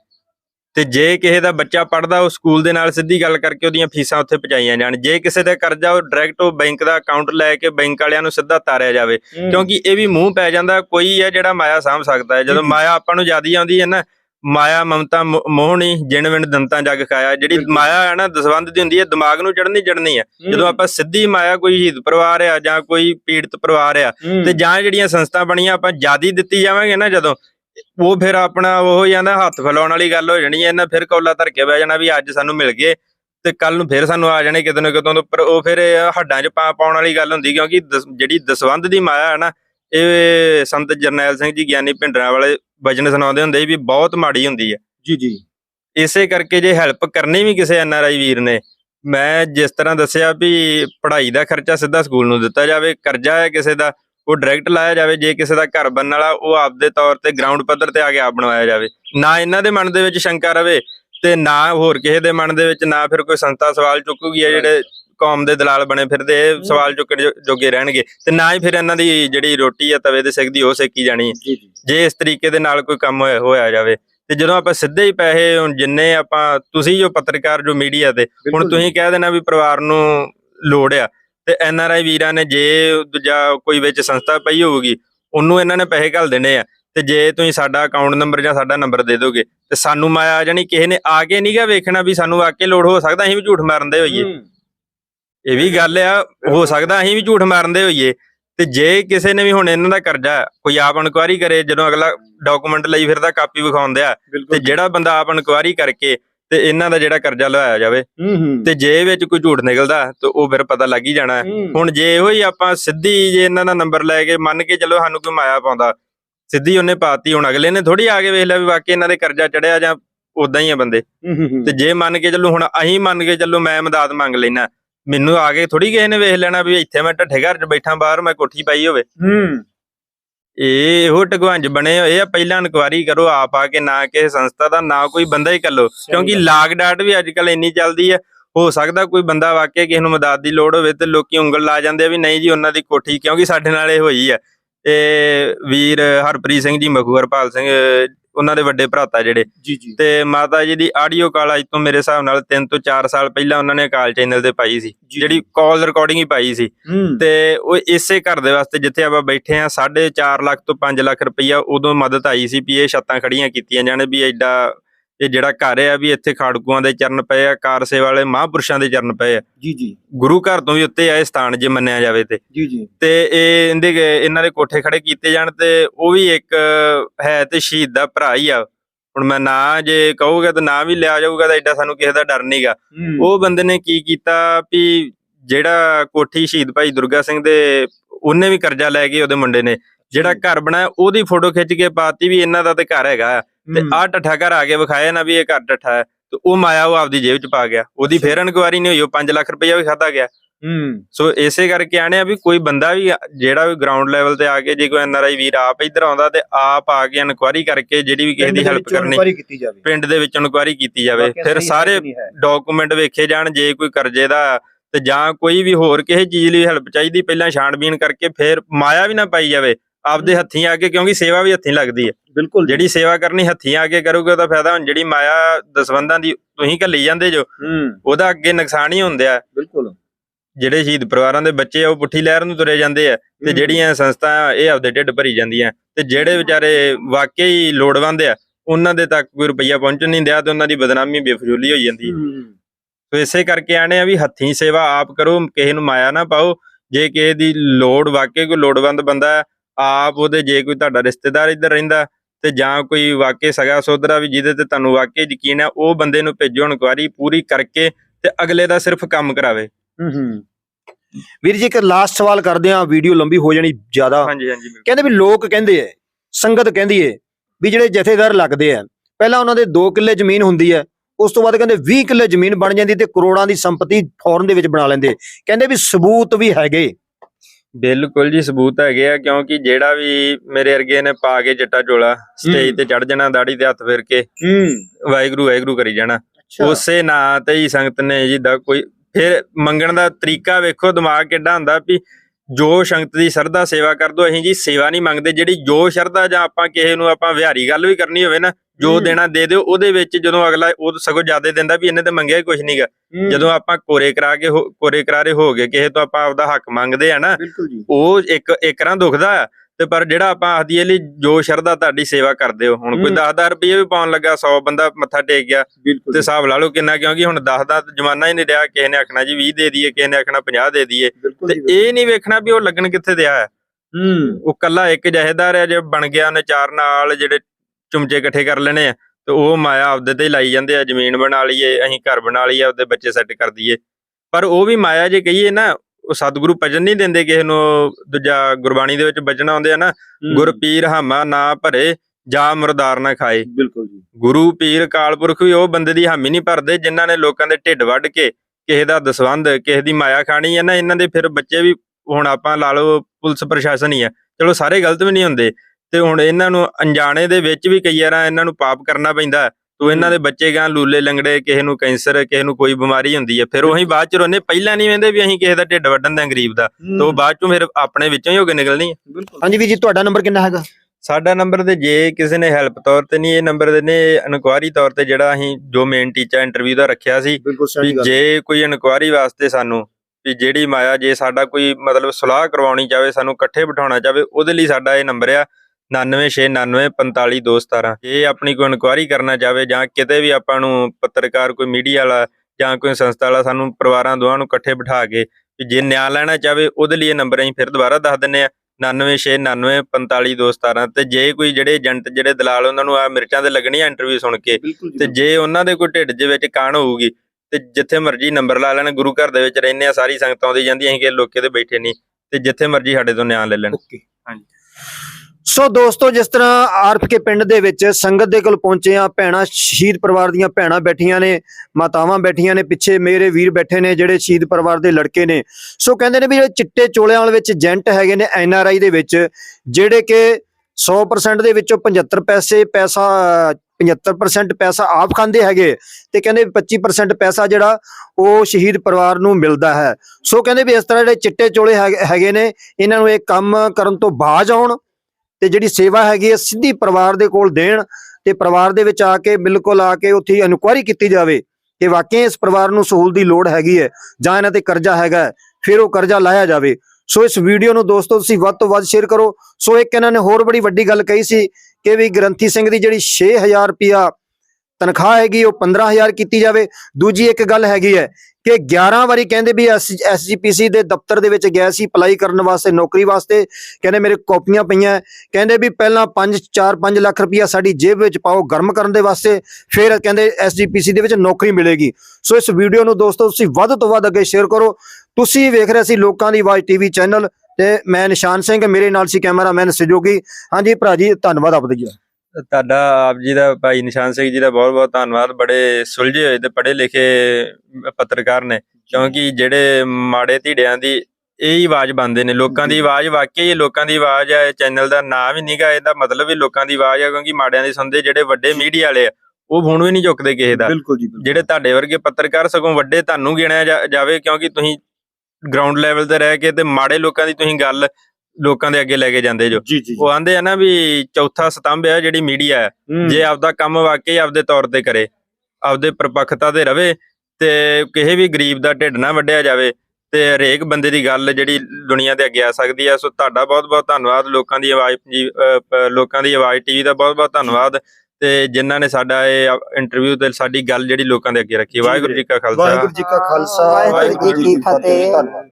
ਤੇ ਜੇ ਕਿਸੇ ਦਾ ਬੱਚਾ ਪੜਦਾ ਉਹ ਸਕੂਲ ਦੇ ਨਾਲ ਸਿੱਧੀ ਗੱਲ ਕਰਕੇ ਉਹਦੀਆਂ ਫੀਸਾਂ ਉੱਥੇ ਪਹੁੰਚਾਈਆਂ ਜਾਣ। ਜੇ ਕਿਸੇ ਦਾ ਕਰਜ਼ਾ ਉਹ ਡਾਇਰੈਕਟ ਉਹ ਬੈਂਕ ਦਾ ਅਕਾਊਂਟ ਲੈ ਕੇ ਬੈਂਕ ਵਾਲਿਆਂ ਨੂੰ ਸਿੱਧਾ ਤਾਰਿਆ ਜਾਵੇ। ਕਿਉਂਕਿ ਇਹ ਵੀ ਮੂੰਹ ਪੈ ਜਾਂਦਾ ਕੋਈ ਹੈ ਜਿਹੜਾ ਮਾਇਆ ਸਾਂਭ ਸਕਦਾ ਹੈ। ਜਦੋਂ। ਮਾਇਆ ਆਪਾਂ ਨੂੰ ਜਿਆਦੀ ਆਉਂਦੀ ਹੈ ਨਾ ਮਾਇਆ ਮਮਤਾ ਮੋਹਣੀ ਜਿਣ ਵਿਣ ਦੰਤਾਂ ਜਗ ਖਾਇਆ। ਜਿਹੜੀ। ਮਾਇਆ ਹੈ ਨਾ ਦਸਵੰਦ ਦੀ ਹੁੰਦੀ ਹੈ ਦਿਮਾਗ ਨੂੰ ਚੜਨੀ ਚੜਨੀ ਹੈ। ਜਦੋਂ ਆਪਾਂ ਸਿੱਧੀ ਮਾਇਆ ਕੋਈ ਸ਼ਹੀਦ ਪਰਿਵਾਰ ਆ ਜਾਂ ਕੋਈ ਪੀੜਤ ਪਰਿਵਾਰ ਆ ਤੇ ਜਾਂ ਜਿਹੜੀਆਂ ਸੰਸਥਾ ਬਣੀਆਂ ਆਪਾਂ ਜਿਆਦੀ ਦਿੱਤੀ ਜਾਵਾਂਗੇ ਨਾ ਜਦੋਂ ਉਹ ਫਿਰ ਆਪਣਾ ਉਹ ਜਾਂਦਾ ਹੱਥ ਫਲਾਉਣ ਵਾਲੀ ਗੱਲ ਹੋ ਜਾਣੀ ਹੈ ਇਹਨਾਂ ਫਿਰ ਕੌਲਾ ਧਰ ਕੇ ਬਹਿ ਜਾਣਾ ਵੀ ਅੱਜ ਸਾਨੂੰ ਮਿਲ ਗਏ ਤੇ ਕੱਲ ਨੂੰ ਫਿਰ ਸਾਨੂੰ ਆ ਜਾਣੇ ਕਿਤੇ ਨਾ ਕਿਤੋਂ ਪਰ ਉਹ ਫਿਰ ਹੱਡਾਂ 'ਚ ਪਾ ਪਾਉਣ ਵਾਲੀ ਗੱਲ ਹੁੰਦੀ ਕਿਉਂਕਿ ਜਿਹੜੀ ਦਸਵੰਧ ਦੀ ਮਾਇਆ ਹੈ ਨਾ ਇਹ ਸੰਤ ਜਰਨੈਲ ਸਿੰਘ ਜੀ ਗਿਆਨੀ ਭਿੰਡਰਾਂ ਵਾਲੇ ਵਚਨ ਸੁਣਾਉਂਦੇ ਹੁੰਦੇ ਸੀ ਵੀ ਬਹੁਤ ਮਾੜੀ ਹੁੰਦੀ ਹੈ। ਜੀ ਜੀ। ਇਸੇ ਕਰਕੇ ਜੇ ਹੈਲਪ ਕਰਨੀ ਵੀ ਕਿਸੇ ਐਨਆਰਆਈ ਵੀਰ ਨੇ ਮੈਂ ਜਿਸ ਤਰ੍ਹਾਂ ਦੱਸਿਆ ਵੀ ਪੜ੍ਹਾਈ ਦਾ ਖਰਚਾ ਸਿੱਧਾ ਸਕੂਲ ਨੂੰ ਦਿੱਤਾ ਜਾਵੇ ਕਰਜ਼ਾ ਹੈ ਕਿਸੇ ਦਾ ਉਹ ਡਾਇਰੈਕਟ ਲਾਇਆ ਜਾਵੇ ਜੇ ਕਿਸੇ ਦਾ ਘਰ ਬਣਨ ਵਾਲਾ ਉਹ ਆਪਦੇ ਤੌਰ ਤੇ ਗਰਾਊਂਡ ਪੱਧਰ ਤੇ ਆ ਕੇ ਆਪ ਬਣਵਾਇਆ ਜਾਵੇ। ਨਾ ਇਹਨਾਂ ਦੇ ਮਨ ਦੇ ਵਿੱਚ ਸ਼ੰਕਾ ਰਵੇ ਤੇ ਨਾ ਹੋਰ ਕਿਸੇ ਦੇ ਮਨ ਦੇ ਵਿੱਚ ਨਾ ਫਿਰ ਕੋਈ ਸੰਸਥਾ ਸਵਾਲ ਚੁੱਕੂਗੀ ਜਿਹੜੇ ਕੌਮ ਦੇ ਦਲਾਲ ਬਣੇ ਫਿਰਦੇ ਇਹ ਸਵਾਲ ਚੁੱਕਣ ਜੋਗੇ ਰਹਿਣਗੇ। ਤੇ ਨਾ ਹੀ ਫਿਰ ਇਹਨਾਂ ਦੀ ਜਿਹੜੀ ਰੋਟੀ ਆ ਤਵੇ ਤੇ ਸਿੱਕਦੀ ਉਹ ਸੇਕੀ ਜਾਣੀ ਜੀ ਇਸ ਤਰੀਕੇ ਦੇ ਨਾਲ ਕੋਈ ਕੰਮ ਹੋਇਆ ਹੋਇਆ ਜਾਵੇ। ਤੇ ਜਦੋਂ ਆਪਾਂ ਸਿੱਧੇ ਹੀ ਪੈਸੇ ਹੁਣ ਜਿੰਨੇ ਆਪਾਂ ਤੁਸੀਂ ਜੋ ਪੱਤਰਕਾਰ ਜੋ ਮੀਡੀਆ ਤੇ ਹੁਣ ਤੁਸੀਂ ਕਹਿ ਦੇਣਾ ਵੀ ਪਰਿਵਾਰ ਨੂੰ ਲੋੜ ਆ ਤੇ ਐਨ ਆਰ ਆਈ ਵੀਰਾਂ ਨੇ ਜੇ ਦੂਜਾ ਕੋਈ ਵਿੱਚ ਸੰਸਥਾ ਪਈ ਹੋਊਗੀ ਉਹਨੂੰ ਇਹਨਾਂ ਨੇ ਪੈਸੇ ਘੱਲ ਦੇਣੇ ਆ। ਤੇ ਜੇ ਤੁਸੀਂ ਸਾਡਾ ਅਕਾਊਂਟ ਨੰਬਰ ਜਾਂ ਸਾਡਾ ਨੰਬਰ ਦੇ ਦੋਗੇ ਤੇ ਸਾਨੂੰ ਮਾਇਆ ਆ ਜਾਣੀ ਕਿਸੇ ਨੇ ਆ ਕੇ ਨਹੀਂਗਾ ਵੇਖਣਾ ਵੀ ਸਾਨੂੰ ਵਾਕਈ ਲੋੜ ਹੋ ਸਕਦਾ ਅਸੀਂ ਵੀ ਝੂਠ ਮਾਰਦੇ ਹੋਈਏ। ਇਹ ਵੀ ਗੱਲ ਆ ਹੋ ਸਕਦਾ ਅਸੀਂ ਵੀ ਝੂਠ ਮਾਰਦੇ ਹੋਈਏ। ਤੇ ਜੇ ਕਿਸੇ ਨੇ ਵੀ ਹੁਣ ਇਹਨਾਂ ਦਾ ਕਰਜ਼ਾ ਕੋਈ ਆਪ ਇਨਕੁਆਰੀ ਕਰੇ ਜਦੋਂ ਅਗਲਾ ਡਾਕੂਮੈਂਟ ਲਈ ਫਿਰਦਾ ਕਾਪੀ ਵਿਖਾਉਂਦੇ ਆ ਤੇ ਜਿਹੜਾ ਬੰਦਾ ਆਪ ਇਨਕੁਆਰੀ ਕਰਕੇ ਤੇ ਇਹਨਾਂ ਦਾ ਜਿਹੜਾ ਕਰਜ਼ਾ ਲਵਾਇਆ ਜਾਵੇ ਤੇ ਜੇ ਵਿੱਚ ਕੋਈ ਝੂਠ ਨਿਕਲਦਾ ਤੇ ਉਹ ਫਿਰ ਪਤਾ ਲੱਗ ਹੀ ਜਾਣਾ। ਹੁਣ ਜੇ ਇਹੋ ਹੀ ਆਪਾਂ ਸਿੱਧੀ ਜੇ ਇਹਨਾਂ ਦਾ ਨੰਬਰ ਲੈ ਕੇ ਮੰਨ ਕੇ ਚੱਲੋ ਸਾਨੂੰ ਕੋਈ ਮਾਇਆ ਪਾਉਂਦਾ ਸਿੱਧੀ ਉਹਨੇ ਪਾਤੀ ਹੁਣ ਅਗਲੇ ਨੇ ਥੋੜੀ ਆ ਕੇ ਵੇਖ ਲਿਆ ਵੀ ਵਾਕਈ ਇਹਨਾਂ ਦੇ ਕਰਜ਼ਾ ਚੜਿਆ ਜਾਂ ਉਦਾਂ ਹੀ ਆ ਬੰਦੇ। ਤੇ ਜੇ ਮੰਨ ਕੇ ਚੱਲੋ ਹੁਣ ਅਸੀਂ ਮੰਨ ਕੇ ਚੱਲੋ ਮੈਂ ਮਦਦ ਮੰਗ ਲੈਣਾ ਮੈਨੂੰ ਆ ਕੇ ਥੋੜੀ ਕਿਸੇ ਨੇ ਵੇਖ ਲੈਣਾ ਵੀ ਇੱਥੇ ਮੈਂ ਢੱਠੇ ਘਰ 'ਚ ਬੈਠਾ ਬਾਹਰ ਮੈਂ ਕੋਠੀ ਪਾਈ ਹੋਵੇ। ਹੂੰ। ਇਹ ਇਹੋ ਟਗਵੰਜ ਬਣੇ ਹੋਏ ਆ ਪਹਿਲਾਂ ਇਨਕੁਆਰੀ ਕਰੋ ਆਪ ਆ ਕੇ ਨਾ ਕਿਸੇ ਸੰਸਥਾ ਦਾ ਨਾ ਕੋਈ ਬੰਦਾ ਹੀ ਕੱਲੋ ਕਿਉਂਕਿ ਲਾਗ ਡਾਟ ਵੀ ਅੱਜ ਕੱਲ ਇੰਨੀ ਚੱਲਦੀ ਹੈ ਹੋ ਸਕਦਾ ਕੋਈ ਬੰਦਾ ਵਾਕਿਆ ਕਿਸੇ ਨੂੰ ਮਦਦ ਦੀ ਲੋੜ ਹੋਵੇ ਤੇ ਲੋਕੀ ਉਂਗਲ ਲਾ ਜਾਂਦੇ ਆ ਵੀ ਨਹੀਂ ਜੀ ਉਹਨਾਂ ਦੀ ਕੋਠੀ ਕਿਉਂਕਿ ਸਾਡੇ ਨਾਲ ਇਹ ਹੋਈ ਆ। ਤੇ ਵੀਰ ਹਰਪ੍ਰੀਤ ਸਿੰਘ ਜੀ ਮਖੂ ਹਰਪਾਲ ਸਿੰਘ ਉਹਨਾਂ ਦੇ ਵੱਡੇ ਭਰਾਤਾ ਜਿਹੜੇ। ਜੀ ਜੀ। ਤੇ ਮਾਤਾ ਜੀ ਦੀ ਆਡੀਓ ਕਾਲ ਅੱਜ ਤੋਂ ਮੇਰੇ ਹਿਸਾਬ ਨਾਲ 3 ਤੋਂ 4 ਸਾਲ ਪਹਿਲਾਂ ਉਹਨਾਂ ਨੇ ਅਕਾਲ ਚੈਨਲ ਤੇ ਪਾਈ ਸੀ। ਜਿਹੜੀ ਕਾਲ ਰਿਕਾਰਡਿੰਗ ਹੀ ਪਾਈ ਸੀ। ਤੇ ਉਹ ਇਸੇ ਘਰ ਦੇ ਵਾਸਤੇ ਜਿੱਥੇ ਆਪਾਂ ਬੈਠੇ ਆ 4.5 ਲੱਖ ਤੋਂ 5 ਲੱਖ ਰੁਪਈਆ ਉਦੋਂ ਮਦਦ ਆਈ ਸੀ ਵੀ ਇਹ ਛੱਤਾਂ ਖੜੀਆਂ ਕੀਤੀਆਂ ਜਾਣ ਵੀ ਐਡਾ ਇਹ ਜਿਹੜਾ ਘਰ ਆ ਵੀ ਇੱਥੇ ਖਾੜਕੂਆਂ ਦੇ ਚਰਨ ਪਏ ਆ ਕਾਰ ਸੇਵਾ ਵਾਲੇ ਮਹਾਂਪੁਰਸ਼ਾਂ ਦੇ ਚਰਨ ਪਏ ਆ। ਜੀ ਜੀ। ਗੁਰੂ ਘਰ ਤੋਂ ਵੀ ਉੱਤੇ ਆਏ ਸਥਾਨ ਜੇ ਮੰਨਿਆ ਜਾਵੇ ਤੇ। ਜੀ ਜੀ। ਤੇ ਇਹ ਇਹਦੇ ਇਹਨਾਂ ਦੇ ਕੋਠੇ ਖੜੇ ਕੀਤੇ ਜਾਣ ਤੇ ਉਹ ਵੀ ਇੱਕ ਹੈ ਤੇ ਸ਼ਹੀਦ ਦਾ ਭਰਾ ਹੀ ਆ। ਹੁਣ ਮੈਂ ਨਾ ਜੇ ਕਹੂਗਾ ਤਾਂ ਨਾ ਵੀ ਲਿਆ ਜਾਊਗਾ ਤਾਂ ਐਡਾ ਸਾਨੂੰ ਕਿਸੇ ਦਾ ਡਰ ਨਹੀਂਗਾ ਉਹ ਬੰਦੇ ਨੇ ਕੀ ਕੀਤਾ ਵੀ ਜਿਹੜਾ ਕੋਠੀ ਸ਼ਹੀਦ ਭਾਈ ਦੁਰਗਾ ਸਿੰਘ ਦੇ ਉਹਨੇ ਵੀ ਕਰਜ਼ਾ ਲੈ ਕੇ ਉਹਦੇ ਮੁੰਡੇ ਨੇ। ਜਿਹੜਾ ਘਰ ਬਣਾਇਆ ਉਹਦੀ ਫੋਟੋ ਖਿੱਚ ਕੇ ਪਾਤੀ ਵੀ ਇਹਨਾਂ ਦਾ ਤੇ ਘਰ ਹੈਗਾ ਤੇ ਆਹ ਟੱਠਾ ਘਰ ਆ ਕੇ ਵਿਖਾਇਆ ਨਾ ਵੀ ਇਹ ਘਰ ਟੱਠਾ ਹੈ। ਤੇ ਉਹ ਮਾਇਆ ਉਹ ਆਪਦੀ ਜੇਬ ਚ ਪਾ ਗਿਆ। ਉਹਦੀ ਫੇਰ ਇਨਕੁਆਰੀ ਨਹੀਂ ਹੋਈ ਉਹ 5 ਲੱਖ ਰੁਪਇਆ ਵੀ ਖਾਦਾ ਗਿਆ। ਹੂੰ। ਸੋ ਇਸੇ ਕਰਕੇ ਆਣੇ ਆ ਵੀ ਕੋਈ ਬੰਦਾ ਵੀ ਜਿਹੜਾ ਵੀ ਗਰਾਊਂਡ ਲੈਵਲ ਤੇ ਆ ਕੇ ਜੇ ਕੋਈ ਐਨਆਰਆਈ ਵੀਰ ਆਪ ਇੱਧਰ ਆਉਂਦਾ ਤੇ ਆਪ ਆ ਕੇ ਇਨਕੁਆਰੀ ਕਰਕੇ ਜਿਹੜੀ ਵੀ ਕਿਸੇ ਦੀ ਹੈਲਪ ਕਰਨੀ ਪਿੰਡ ਦੇ ਵਿੱਚ ਇਨਕੁਆਰੀ ਕੀਤੀ ਜਾਵੇ। ਫਿਰ ਸਾਰੇ? ਡਾਕੂਮੈਂਟ ਵੇਖੇ ਜਾਣ ਜੇ ਕੋਈ ਕਰਜ਼ੇ ਦਾ ਤੇ ਜਾਂ ਕੋਈ ਵੀ ਹੋਰ ਕਿਸੇ ਚੀਜ਼ ਲਈ ਹੈਲਪ ਚਾਹੀਦੀ ਪਹਿਲਾਂ ਛਾਣਬੀਨ ਕਰਕੇ ਫਿਰ ਮਾਇਆ ਵੀ ਨਾ ਪਾਈ ਜਾਵੇ। ਆਪਦੇ ਹੱਥੀਂ ਆ ਕੇ ਕਿਉਂਕਿ ਸੇਵਾ ਵੀ ਹੱਥੀਂ ਲੱਗਦੀ ਹੈ। ਬਿਲਕੁਲ ਜਿਹੜੀ ਸੇਵਾ ਕਰਨੀ ਹੱਥੀਂ ਆ ਕੇ ਕਰੋਗੇ ਉਹਦਾ ਫਾਇਦਾ ਹੁਣ ਜਿਹੜੀ ਮਾਇਆ ਦਸਵੰਦਾਂ ਦੀ ਤੁਸੀਂ ਘੱਲੀ ਜਾਂਦੇ ਜੋ ਉਹਦਾ ਅੱਗੇ ਨੁਕਸਾਨ ਹੀ ਹੁੰਦਾ ਬਿਲਕੁਲ। ਜਿਹੜੇ ਸ਼ਹੀਦ ਪਰਿਵਾਰਾਂ ਦੇ ਬੱਚੇ ਆ ਉਹ ਪੁੱਠੀ ਲਹਿਰ ਨੂੰ ਤੁਰੇ ਜਾਂਦੇ ਆ ਤੇ ਜਿਹੜੀਆਂ ਸੰਸਥਾ ਇਹ ਆਪਦੇ ਢਿੱਡ ਭਰੀ ਜਾਂਦੀਆਂ। ਤੇ ਜਿਹੜੇ ਵਿਚਾਰੇ ਵਾਕਈ ਲੋੜਵੰਦ ਆ ਉਹਨਾਂ ਦੇ ਤੱਕ ਕੋਈ ਰੁਪਈਆ ਪਹੁੰਚਣ ਨਹੀਂ ਦਿਆ ਤੇ ਉਹਨਾਂ ਦੀ ਬਦਨਾਮੀ ਬੇਫਜ਼ੂਲੀ ਹੋਈ ਜਾਂਦੀ ਹੈ। ਸੋ ਇਸੇ ਕਰਕੇ ਆਣੇ ਆ ਵੀ ਹੱਥੀਂ ਸੇਵਾ ਆਪ ਕਰੋ ਕਿਸੇ ਨੂੰ ਮਾਇਆ ਨਾ ਪਾਓ। ਜੇ ਕਿਸੇ ਦੀ ਲੋੜ ਵਾਕਈ ਕੋਈ ਲੋੜਵੰਦ ਬੰਦਾ ਹੈ, ਆਪ ਉਹਦੇ ਜੇ ਕੋਈ ਤੁਹਾਡਾ ਰਿਸ਼ਤੇਦਾਰ ਇੱਧਰ ਰਹਿੰਦਾ ਤੇ ਜਾਂ ਕੋਈ ਵਾਕਈ ਸਗਾ ਸੋਦਰਾ ਵੀ ਜਿਹਦੇ ਤੇ ਤੁਹਾਨੂੰ ਵਾਕਈ ਯਕੀਨ ਹੈ ਉਹ ਬੰਦੇ ਨੂੰ ਭੇਜੋ ਇਨਕੁਆਰੀ ਪੂਰੀ ਕਰਕੇ ਤੇ ਅਗਲੇ ਦਾ ਸਿਰਫ ਕੰਮ ਕਰਾਵੇ। ਹੂੰ ਹੂੰ। ਵੀਰ ਜੀ ਇੱਕ ਲਾਸਟ ਸਵਾਲ ਕਰਦੇ ਆ ਵੀਡੀਓ ਲੰਬੀ ਹੋ ਜਾਣੀ ਜ਼ਿਆਦਾ। ਹਾਂਜੀ ਹਾਂਜੀ ਬਿਲਕੁਲ। ਕਹਿੰਦੇ ਵੀ ਲੋਕ ਕਹਿੰਦੇ ਐ ਸੰਗਤ ਕਹਿੰਦੀ ਏ ਵੀ ਜਿਹੜੇ ਜਥੇਦਾਰ ਲੱਗਦੇ ਆ ਪਹਿਲਾਂ ਉਹਨਾਂ ਦੇ 2 ਕਿੱਲੇ ਜ਼ਮੀਨ ਹੁੰਦੀ ਹੈ ਉਸ ਤੋਂ ਬਾਅਦ ਕਹਿੰਦੇ 20 ਕਿੱਲੇ ਜ਼ਮੀਨ ਬਣ ਜਾਂਦੀ ਤੇ ਕਰੋੜਾਂ ਦੀ ਸੰਪਤੀ ਫੌਰਨ ਦੇ ਵਿੱਚ ਬਣਾ ਲੈਂਦੇ। ਕਹਿੰਦੇ ਵੀ ਸਬੂਤ ਵੀ ਹੈਗੇ। ਬਿਲਕੁਲ ਜੀ ਸਬੂਤ ਹੈਗੇ ਆ ਕਿਉਂਕਿ ਜਿਹੜਾ ਵੀ ਮੇਰੇ ਅਰਗੇ ਨੇ ਪਾ ਕੇ ਚਿੱਟਾ ਚੋਲਾ ਸਟੇਜ ਤੇ ਚੜ ਜਾਣਾ ਦਾੜੀ ਤੇ ਹੱਥ ਫੇਰ ਕੇ ਹੂੰ। ਵਾਹਿਗੁਰੂ ਵਾਹਿਗੁਰੂ ਕਰੀ ਜਾਣਾ। ਉਸੇ ਨਾਂ ਤੇ ਹੀ ਸੰਗਤ ਨੇ ਜੀ ਦਾ ਕੋਈ ਫਿਰ ਮੰਗਣ ਦਾ ਤਰੀਕਾ ਵੇਖੋ ਦਿਮਾਗ ਕਿੱਡਾ ਹੁੰਦਾ ਵੀ ਜੋ ਸੰਗਤ ਦੀ ਸਰਦਾ ਸੇਵਾ ਕਰ ਦੋ ਅਸੀਂ ਜੀ ਸੇਵਾ ਨਹੀਂ ਮੰਗਦੇ ਜਿਹੜੀ ਜੋ ਸ਼ਰਧਾ ਜਾਂ ਆਪਾਂ ਕਿਸੇ ਨੂੰ ਆਪਾਂ ਵਿਹਾਰੀ ਗੱਲ ਵੀ ਕਰਨੀ ਹੋਵੇ ਨਾ ਜੋ। ਦੇਣਾ ਦੇ ਦਿਓ ਉਹਦੇ ਵਿੱਚ ਜਦੋਂ ਅਗਲਾ ਉਹ ਸਗੋਂ ਜ਼ਿਆਦਾ ਦਿੰਦਾ ਵੀ ਇਹਨੇ ਤੇ ਮੰਗਿਆ ਹੀ ਕੁਝ ਨਹੀਂਗਾ ਜਦੋਂ ਆਪਾਂ ਕੋਰੇ ਕਰਾ ਕੇ ਕੋਰੇ ਕਰਾਰੇ ਹੋ ਗਏ ਕਿਸੇ ਤੋਂ ਆਪਾਂ ਆਪਦਾ ਹੱਕ ਮੰਗਦੇ ਆ ਨਾ ਉਹ ਇੱਕ ਇੱਕ ਰਾਂ ਦੁਖਦਾ ਤੇ ਪਰ ਜਿਹੜਾ ਆਪਾਂ ਆਖਦੀ ਲਈ ਜੋ ਸ਼ਰਧਾ ਤੁਹਾਡੀ ਸੇਵਾ ਕਰਦੇ ਹੋ। ਹੁਣ ਕੋਈ ਹੂੰ। 10-10 ਰੁਪਏ ਵੀ ਪਾਉਣ ਲੱਗਾ 100 ਬੰਦਾ ਮੱਥਾ ਟੇਕ ਗਿਆ ਤੇ ਹਿਸਾਬ ਲਾ ਲਓ ਕਿੰਨਾ ਕਿਉਂਕਿ ਹੁਣ 10 ਦਾ ਜ਼ਮਾਨਾ ਹੀ ਨਹੀਂ ਰਿਹਾ ਕਿਸੇ ਨੇ ਆਖਣਾ ਜੀ 20 ਦੇ ਦਈਏ ਕਿਸੇ ਨੇ ਆਖਣਾ 50 ਦੇ ਦਈਏ। ਤੇ ਇਹ ਨਹੀਂ ਵੇਖਣਾ ਵੀ ਉਹ ਲੱਗਣ ਕਿੱਥੇ ਦਿਆ ਹੈ ਹੂੰ। ਉਹ ਕੱਲਾ ਇੱਕ ਜਹੇਦਾਰ ਹੈ ਜੇ ਬਣ ਗਿਆ ਉਹਨੇ ਚਾਰ ਨਾਲ ਜਿਹੜੇ ਚੁੰਮਚੇ ਇਕੱਠੇ ਕਰ ਲੈਣੇ ਆ ਤੇ ਉਹ ਮਾਇਆ ਆਪਦੇ ਤੇ ਹੀ ਲਾਈ ਜਾਂਦੇ ਆ ਜ਼ਮੀਨ ਬਣਾ ਲਈਏ ਅਸੀਂ ਘਰ ਬਣਾ ਲਈਏ ਆਪਦੇ ਬੱਚੇ ਸੈੱਟ ਕਰ ਦਈਏ। ਪਰ ਉਹ ਵੀ ਮਾਇਆ ਜੇ ਕਹੀਏ ਨਾ ਉਹ ਸਤਿਗੁਰੂ ਭਜਨ ਨਹੀਂ ਦਿੰਦੇ ਕਿਸੇ ਨੂੰ ਦੂਜਾ ਗੁਰਬਾਣੀ ਦੇ ਵਿੱਚ ਬਚਨ ਆਉਂਦੇ ਆ ਨਾ ਗੁਰ ਪੀਰ ਹਾਮਾ ਨਾ ਭਰੇ ਜਾ ਮੁਰਦਾਰ ਨਾ ਖਾਏ। ਬਿਲਕੁਲ ਜੀ। ਗੁਰੂ ਪੀਰ ਕਾਲਪੁਰਖ ਵੀ ਉਹ ਬੰਦੇ ਦੀ ਹਾਮੀ ਨਹੀਂ ਭਰਦੇ ਜਿਨ੍ਹਾਂ ਨੇ ਲੋਕਾਂ ਦੇ ਢਿੱਡ ਵੱਢ ਕੇ ਕਿਸੇ ਦਾ ਦਸਵੰਧ ਕਿਸੇ ਦੀ ਮਾਇਆ ਖਾਣੀ ਹੈ ਨਾ ਇਹਨਾਂ ਦੇ ਫਿਰ ਬੱਚੇ ਵੀ ਹੁਣ ਆਪਾਂ ਲਾ ਲਓ ਪੁਲਿਸ ਪ੍ਰਸ਼ਾਸਨ ਹੀ ਆ। ਚਲੋ ਸਾਰੇ ਗਲਤ ਵੀ ਨਹੀਂ ਹੁੰਦੇ। ਤੇ ਹੁਣ ਇਹਨਾਂ ਨੂੰ ਅਣਜਾਣੇ ਦੇ ਵਿੱਚ ਵੀ ਕਈ ਵਾਰਾਂ ਇਹਨਾਂ ਨੂੰ ਪਾਪ ਕਰਨਾ ਪੈਂਦਾ ਤੋ ਇਹਨਾਂ ਦੇ ਬੱਚੇ ਗਾਂ ਲੂਲੇ ਲੰਗੜੇ ਕਿਸੇ ਨੂੰ ਕੈਂਸਰ ਕਿਸੇ ਨੂੰ ਕੋਈ ਬਿਮਾਰੀ ਹੁੰਦੀ ਹੈ ਫਿਰ ਉਹੀ ਬਾਅਦ ਚ ਰੋਨੇ ਪਹਿਲਾਂ ਨਹੀਂ ਵੇਂਦੇ ਵੀ ਅਸੀਂ ਕਿਸੇ ਦਾ ਢਿੱਡ ਵੱਢਣ ਦਾ ਗਰੀਬ ਦਾ ਤੋ ਬਾਅਦ ਚੋਂ ਫਿਰ ਆਪਣੇ ਵਿੱਚੋਂ ਹੀ ਹੋ ਕੇ ਨਿਕਲਣੀ ਹੈ। ਹਾਂਜੀ ਵੀਰ ਜੀ ਤੁਹਾਡਾ ਨੰਬਰ ਕਿੰਨਾ ਹੈਗਾ? ਸਾਡਾ ਨੰਬਰ ਤੇ ਜੇ ਕਿਸੇ ਨੇ ਹੈਲਪ ਤੌਰ ਤੇ ਨਹੀਂ ਇਹ ਨੰਬਰ ਦੇ ਨੇ ਇਨਕੁਆਰੀ ਤੌਰ ਤੇ ਜਿਹੜਾ ਅਸੀਂ ਜੋ ਮੇਨ ਟੀਚਰ ਇੰਟਰਵਿਊ ਦਾ ਰੱਖਿਆ ਸੀ ਵੀ ਜੇ ਕੋਈ ਇਨਕੁਆਰੀ ਵਾਸਤੇ ਸਾਨੂੰ ਵੀ ਜਿਹੜੀ ਮਾਇਆ ਜੇ ਸਾਡਾ ਕੋਈ ਮਤਲਬ ਸਲਾਹ ਕਰਵਾਉਣੀ ਚਾਹਵੇ ਸਾਨੂੰ ਇਕੱਠੇ ਬਿਠਾਉਣਾ ਚਾਹਵੇ ਉਹਦੇ ਲਈ ਸਾਡਾ ਇਹ ਨੰਬਰ ਆ। 9699455217 ਜੇ ਆਪਣੀ ਕੋਈ ਇਨਕੁਆਰੀ ਕਰਨਾ ਚਾਹਵੇ ਜਾਂ ਕਿਤੇ ਵੀ ਆਪਾਂ ਨੂੰ ਪੱਤਰਕਾਰ ਕੋਈ ਮੀਡੀਆ ਵਾਲਾ ਜਾਂ ਕੋਈ ਸੰਸਥਾ ਵਾਲਾ ਸਾਨੂੰ ਪਰਿਵਾਰਾਂ ਦੋਵਾਂ ਨੂੰ ਇਕੱਠੇ ਬਿਠਾ ਕੇ ਵੀ ਜੇ ਨਿਆਂ ਲੈਣਾ ਚਾਹਵੇ ਉਹਦੇ ਲਈ ਇਹ ਨੰਬਰ ਅਸੀਂ ਫਿਰ ਦੁਬਾਰਾ ਦੱਸ ਦਿੰਨੇ ਆ 9699455217 ਤੇ ਜੇ ਕੋਈ ਜਿਹੜੇ ਏਜੰਟ ਜਿਹੜੇ ਦਲਾਲ ਉਹਨਾਂ ਨੂੰ ਆ ਮਿਰਚਾਂ ਦੇ ਲੱਗਣੀ ਆ ਇੰਟਰਵਿਊ ਸੁਣ ਕੇ ਤੇ ਜੇ ਉਹਨਾਂ ਦੇ ਕੋਈ ਢਿੱਡ ਦੇ ਵਿੱਚ ਕਾਣ ਹੋਊਗੀ ਤੇ ਜਿੱਥੇ ਮਰਜ਼ੀ ਨੰਬਰ ਲਾ ਲੈਣ ਗੁਰੂ ਘਰ ਦੇ ਵਿੱਚ ਰਹਿੰਦੇ ਆ ਸਾਰੀ ਸੰਗਤ ਆਉਂਦੀ ਜਾਂਦੀ ਅਸੀਂ ਕਿ ਲੋਕੇ ਦੇ ਬੈਠੇ ਨਹੀਂ ਤੇ ਜਿੱਥੇ ਮਰਜ਼ੀ ਸਾਡੇ ਤੋਂ ਨਿਆਂ ਲੈ ਲੈਣ। ਸੋ ਦੋਸਤੋ, ਜਿਸ ਤਰ੍ਹਾਂ ਆਰਫ ਕੇ ਪਿੰਡ ਦੇ ਵਿੱਚ ਸੰਗਤ ਦੇ ਕੋਲ ਪਹੁੰਚੇ ਆ ਭੈਣਾਂ, ਸ਼ਹੀਦ ਪਰਿਵਾਰ ਦੀਆਂ ਭੈਣਾਂ ਬੈਠੀਆਂ ਨੇ, ਮਾਤਾਵਾਂ ਬੈਠੀਆਂ ਨੇ, ਪਿੱਛੇ ਮੇਰੇ ਵੀਰ ਬੈਠੇ ਨੇ, ਜਿਹੜੇ ਸ਼ਹੀਦ ਪਰਿਵਾਰ ਦੇ ਲੜਕੇ ਨੇ। ਸੋ ਕਹਿੰਦੇ ਨੇ ਵੀ ਜਿਹੜੇ ਚਿੱਟੇ ਚੋਲਿਆਂ ਵਾਲੇ ਵਿੱਚ ਏਜੰਟ ਹੈਗੇ ਨੇ ਐਨ ਆਰ ਆਈ ਦੇ ਵਿੱਚ, ਜਿਹੜੇ ਕਿ 100% ਦੇ ਵਿੱਚੋਂ 75 ਪੈਸੇ, ਪੈਸਾ 75% ਪੈਸਾ ਆਪ ਖਾਂਦੇ ਹੈਗੇ ਤੇ ਕਹਿੰਦੇ ਵੀ 25% ਪੈਸਾ ਜਿਹੜਾ ਉਹ ਸ਼ਹੀਦ ਪਰਿਵਾਰ ਨੂੰ ਮਿਲਦਾ ਹੈ। ਸੋ ਕਹਿੰਦੇ ਵੀ ਇਸ ਤਰ੍ਹਾਂ ਜਿਹੜੇ ਚਿੱਟੇ ਚੋਲੇ ਹੈਗੇ- ਹੈਗੇ ਨੇ, ਇਹਨਾਂ ਨੂੰ ਇਹ ਕੰਮ ਕਰਨ ਤੋਂ ਬਾਜ ਆਉਣ। ਤੇ ਜਿਹੜੀ ਸੇਵਾ ਹੈਗੀ ਹੈ ਸਿੱਧੀ ਪਰਿਵਾਰ ਦੇ ਕੋਲ ਦੇਣ ਤੇ ਪਰਿਵਾਰ ਦੇ ਵਿੱਚ ਆ ਕੇ ਬਿਲਕੁਲ ਆ ਕੇ ਉੱਥੇ ਇਨਕੁਆਇਰੀ ਕੀਤੀ ਜਾਵੇ ਕਿ ਵਾਕਿਆ ਇਸ ਪਰਿਵਾਰ ਨੂੰ ਸਹੂਲਤ ਦੀ ਲੋੜ ਹੈਗੀ ਹੈ ਜਾਂ ਇਹਨਾਂ ਤੇ ਕਰਜ਼ਾ ਹੈਗਾ ਹੈ, ਫਿਰ ਉਹ ਕਰਜ਼ਾ ਲਾਇਆ ਜਾਵੇ। ਸੋ ਇਸ ਵੀਡੀਓ ਨੂੰ ਦੋਸਤੋ ਤੁਸੀਂ ਵੱਧ ਤੋਂ ਵੱਧ ਸ਼ੇਅਰ ਕਰੋ। ਸੋ ਇੱਕ ਇਹਨਾਂ ਨੇ ਹੋਰ ਬੜੀ ਵੱਡੀ ਗੱਲ ਕਹੀ ਸੀ ਕਿ ਵੀ ਗ੍ਰੰਥੀ ਸਿੰਘ ਦੀ ਜਿਹੜੀ 6000 ਰੁਪਿਆ ਤਨਖਾਹ ਹੈਗੀ, ਉਹ 15000 ਕੀਤੀ ਜਾਵੇ। ਦੂਜੀ ਇੱਕ ਗੱਲ ਹੈਗੀ ਹੈ ਕਿ 11 ਵਾਰੀ ਕਹਿੰਦੇ ਵੀ ਐਸਜੀਪੀਸੀ ਦੇ ਦਫ਼ਤਰ ਦੇ ਵਿੱਚ ਗਿਆ ਸੀ ਅਪਲਾਈ ਕਰਨ ਵਾਸਤੇ, ਨੌਕਰੀ ਵਾਸਤੇ। ਕਹਿੰਦੇ ਮੇਰੇ ਕਾਪੀਆਂ ਪਈਆਂ। ਕਹਿੰਦੇ ਵੀ ਪਹਿਲਾਂ 5 4 5 ਲੱਖ ਰੁਪਇਆ ਸਾਡੀ ਜੇਬ ਵਿੱਚ ਪਾਓ ਗਰਮ ਕਰਨ ਦੇ ਵਾਸਤੇ। ਫਿਰ ਕਹਿੰਦੇ ਐਸਜੀਪੀਸੀ ਦੇ ਵਿੱਚ ਨੌਕਰੀ ਮਿਲੇਗੀ। ਸੋ ਇਸ ਵੀਡੀਓ ਨੂੰ ਦੋਸਤੋ ਤੁਸੀਂ ਵੱਧ ਤੋਂ ਵੱਧ ਅੱਗੇ ਸ਼ੇਅਰ ਕਰੋ। ਤੁਸੀਂ ਵੇਖ ਰਹੇ ਸੀ ਲੋਕਾਂ ਦੀ ਆਵਾਜ਼ ਟੀਵੀ ਚੈਨਲ ਤੇ ਮੈਂ ਨਿਸ਼ਾਨ ਸਿੰਘ, ਮੇਰੇ ਨਾਲ ਸੀ ਕੈਮਰਾਮੈਨ ਸਹਿਯੋਗੀ। ਹਾਂਜੀ ਭਰਾ ਜੀ, ਧੰਨਵਾਦ ਆਪ ਜੀ। ਤੁਹਾਡਾ ਆਪ ਜੀ ਦਾ ਭਾਈ ਨਿਸ਼ਾਨ ਸਿੰਘ ਜੀ ਦਾ ਬਹੁਤ ਬਹੁਤ ਧੰਨਵਾਦ। ਬੜੇ ਸੁਲਝੇ ਹੋਏ ਤੇ ਪੜ੍ਹੇ ਲਿਖੇ ਪੱਤਰਕਾਰ ਨੇ ਕਿਉਂਕਿ ਜਿਹੜੇ ਮਾੜੇ ਧੀੜਿਆਂ ਦੀ ਇਹ ਹੀ ਆਵਾਜ਼ ਬੰਦੇ ਨੇ। ਲੋਕਾਂ ਦੀ ਆਵਾਜ਼ ਵਾਕਈ ਇਹ ਲੋਕਾਂ ਦੀ ਆਵਾਜ਼ ਹੈ ਚੈਨਲ ਦਾ ਨਾਮ ਹੀ ਨਹੀਂਗਾ ਇਹਦਾ ਮਤਲਬ ਵੀ ਲੋਕਾਂ ਦੀ ਆਵਾਜ਼ ਹੈ ਕਿਉਂਕਿ ਮਾੜਿਆਂ ਦੀ ਸੁਣਦੇ ਜਿਹੜੇ ਵੱਡੇ ਮੀਡੀਆ ਵਾਲੇ ਆ ਉਹ ਫੋਨ ਵੀ ਨਹੀਂ ਚੁੱਕਦੇ ਕਿਸੇ ਦਾ। ਬਿਲਕੁਲ ਜੀ ਜਿਹੜੇ ਤੁਹਾਡੇ ਵਰਗੇ ਪੱਤਰਕਾਰ ਸਗੋਂ ਵੱਡੇ ਤੁਹਾਨੂੰ ਗਿਣਿਆ ਜਾਵੇ ਕਿਉਂਕਿ ਤੁਸੀਂ ਗਰਾਊਂਡ ਲੈਵਲ ਤੇ ਰਹਿ ਕੇ ਤੇ ਮਾੜੇ ਲੋਕਾਂ ਦੀ ਤੁਸੀਂ ਗੱਲ ਲੋਕਾਂ ਦੇ ਅੱਗੇ ਲੈ ਕੇ ਜਾਂਦੇ ਜੋ। ਜੀ ਜੀ ਉਹ ਆਂਦੇ ਆ ਨਾ ਵੀ ਚੌਥਾ ਸਤੰਭ ਹੈ ਜਿਹੜੀ ਮੀਡੀਆ ਹੈ। ਜੇ ਆਪਦਾ ਕੰਮ ਵਾਕਈ ਆਪਦੇ ਤੌਰ ਤੇ ਕਰੇ ਆਪਦੇ ਪਰਪੱਖਤਾ ਤੇ ਰਵੇ ਤੇ ਕਿਸੇ ਵੀ ਗਰੀਬ ਦਾ ਢਿੱਡ ਨਾ ਵੱਢਿਆ ਜਾਵੇ ਤੇ ਹਰੇਕ ਬੰਦੇ ਦੀ ਗੱਲ ਜਿਹੜੀ ਦੁਨੀਆ ਦੇ ਅੱਗੇ ਆ ਸਕਦੀ ਹੈ ਸੋ ਤੁਹਾਡਾ ਬਹੁਤ ਬਹੁਤ ਧੰਨਵਾਦ। ਲੋਕਾਂ ਦੀ ਆਵਾਜ਼ ਲੋਕਾਂ ਦੀ ਆਵਾਜ਼ ਟੀਵੀ ਦਾ ਬਹੁਤ ਬਹੁਤ ਧੰਨਵਾਦ ਤੇ ਜਿਨ੍ਹਾਂ ਨੇ ਸਾਡਾ ਇਹ ਇੰਟਰਵਿਊ ਤੇ ਸਾਡੀ ਗੱਲ ਜਿਹੜੀ ਲੋਕਾਂ ਦੇ ਅੱਗੇ ਰੱਖੀ। ਵਾਹਿਗੁਰੂ ਜੀ ਕਾ ਖਾਲਸਾ। ਵਾਹਿਗੁਰੂ ਜੀ ਕਾ ਖਾਲਸਾ। ਵਾਹਿਗੁਰੂ ਜੀ ਕੀ ਫਤਿਹ।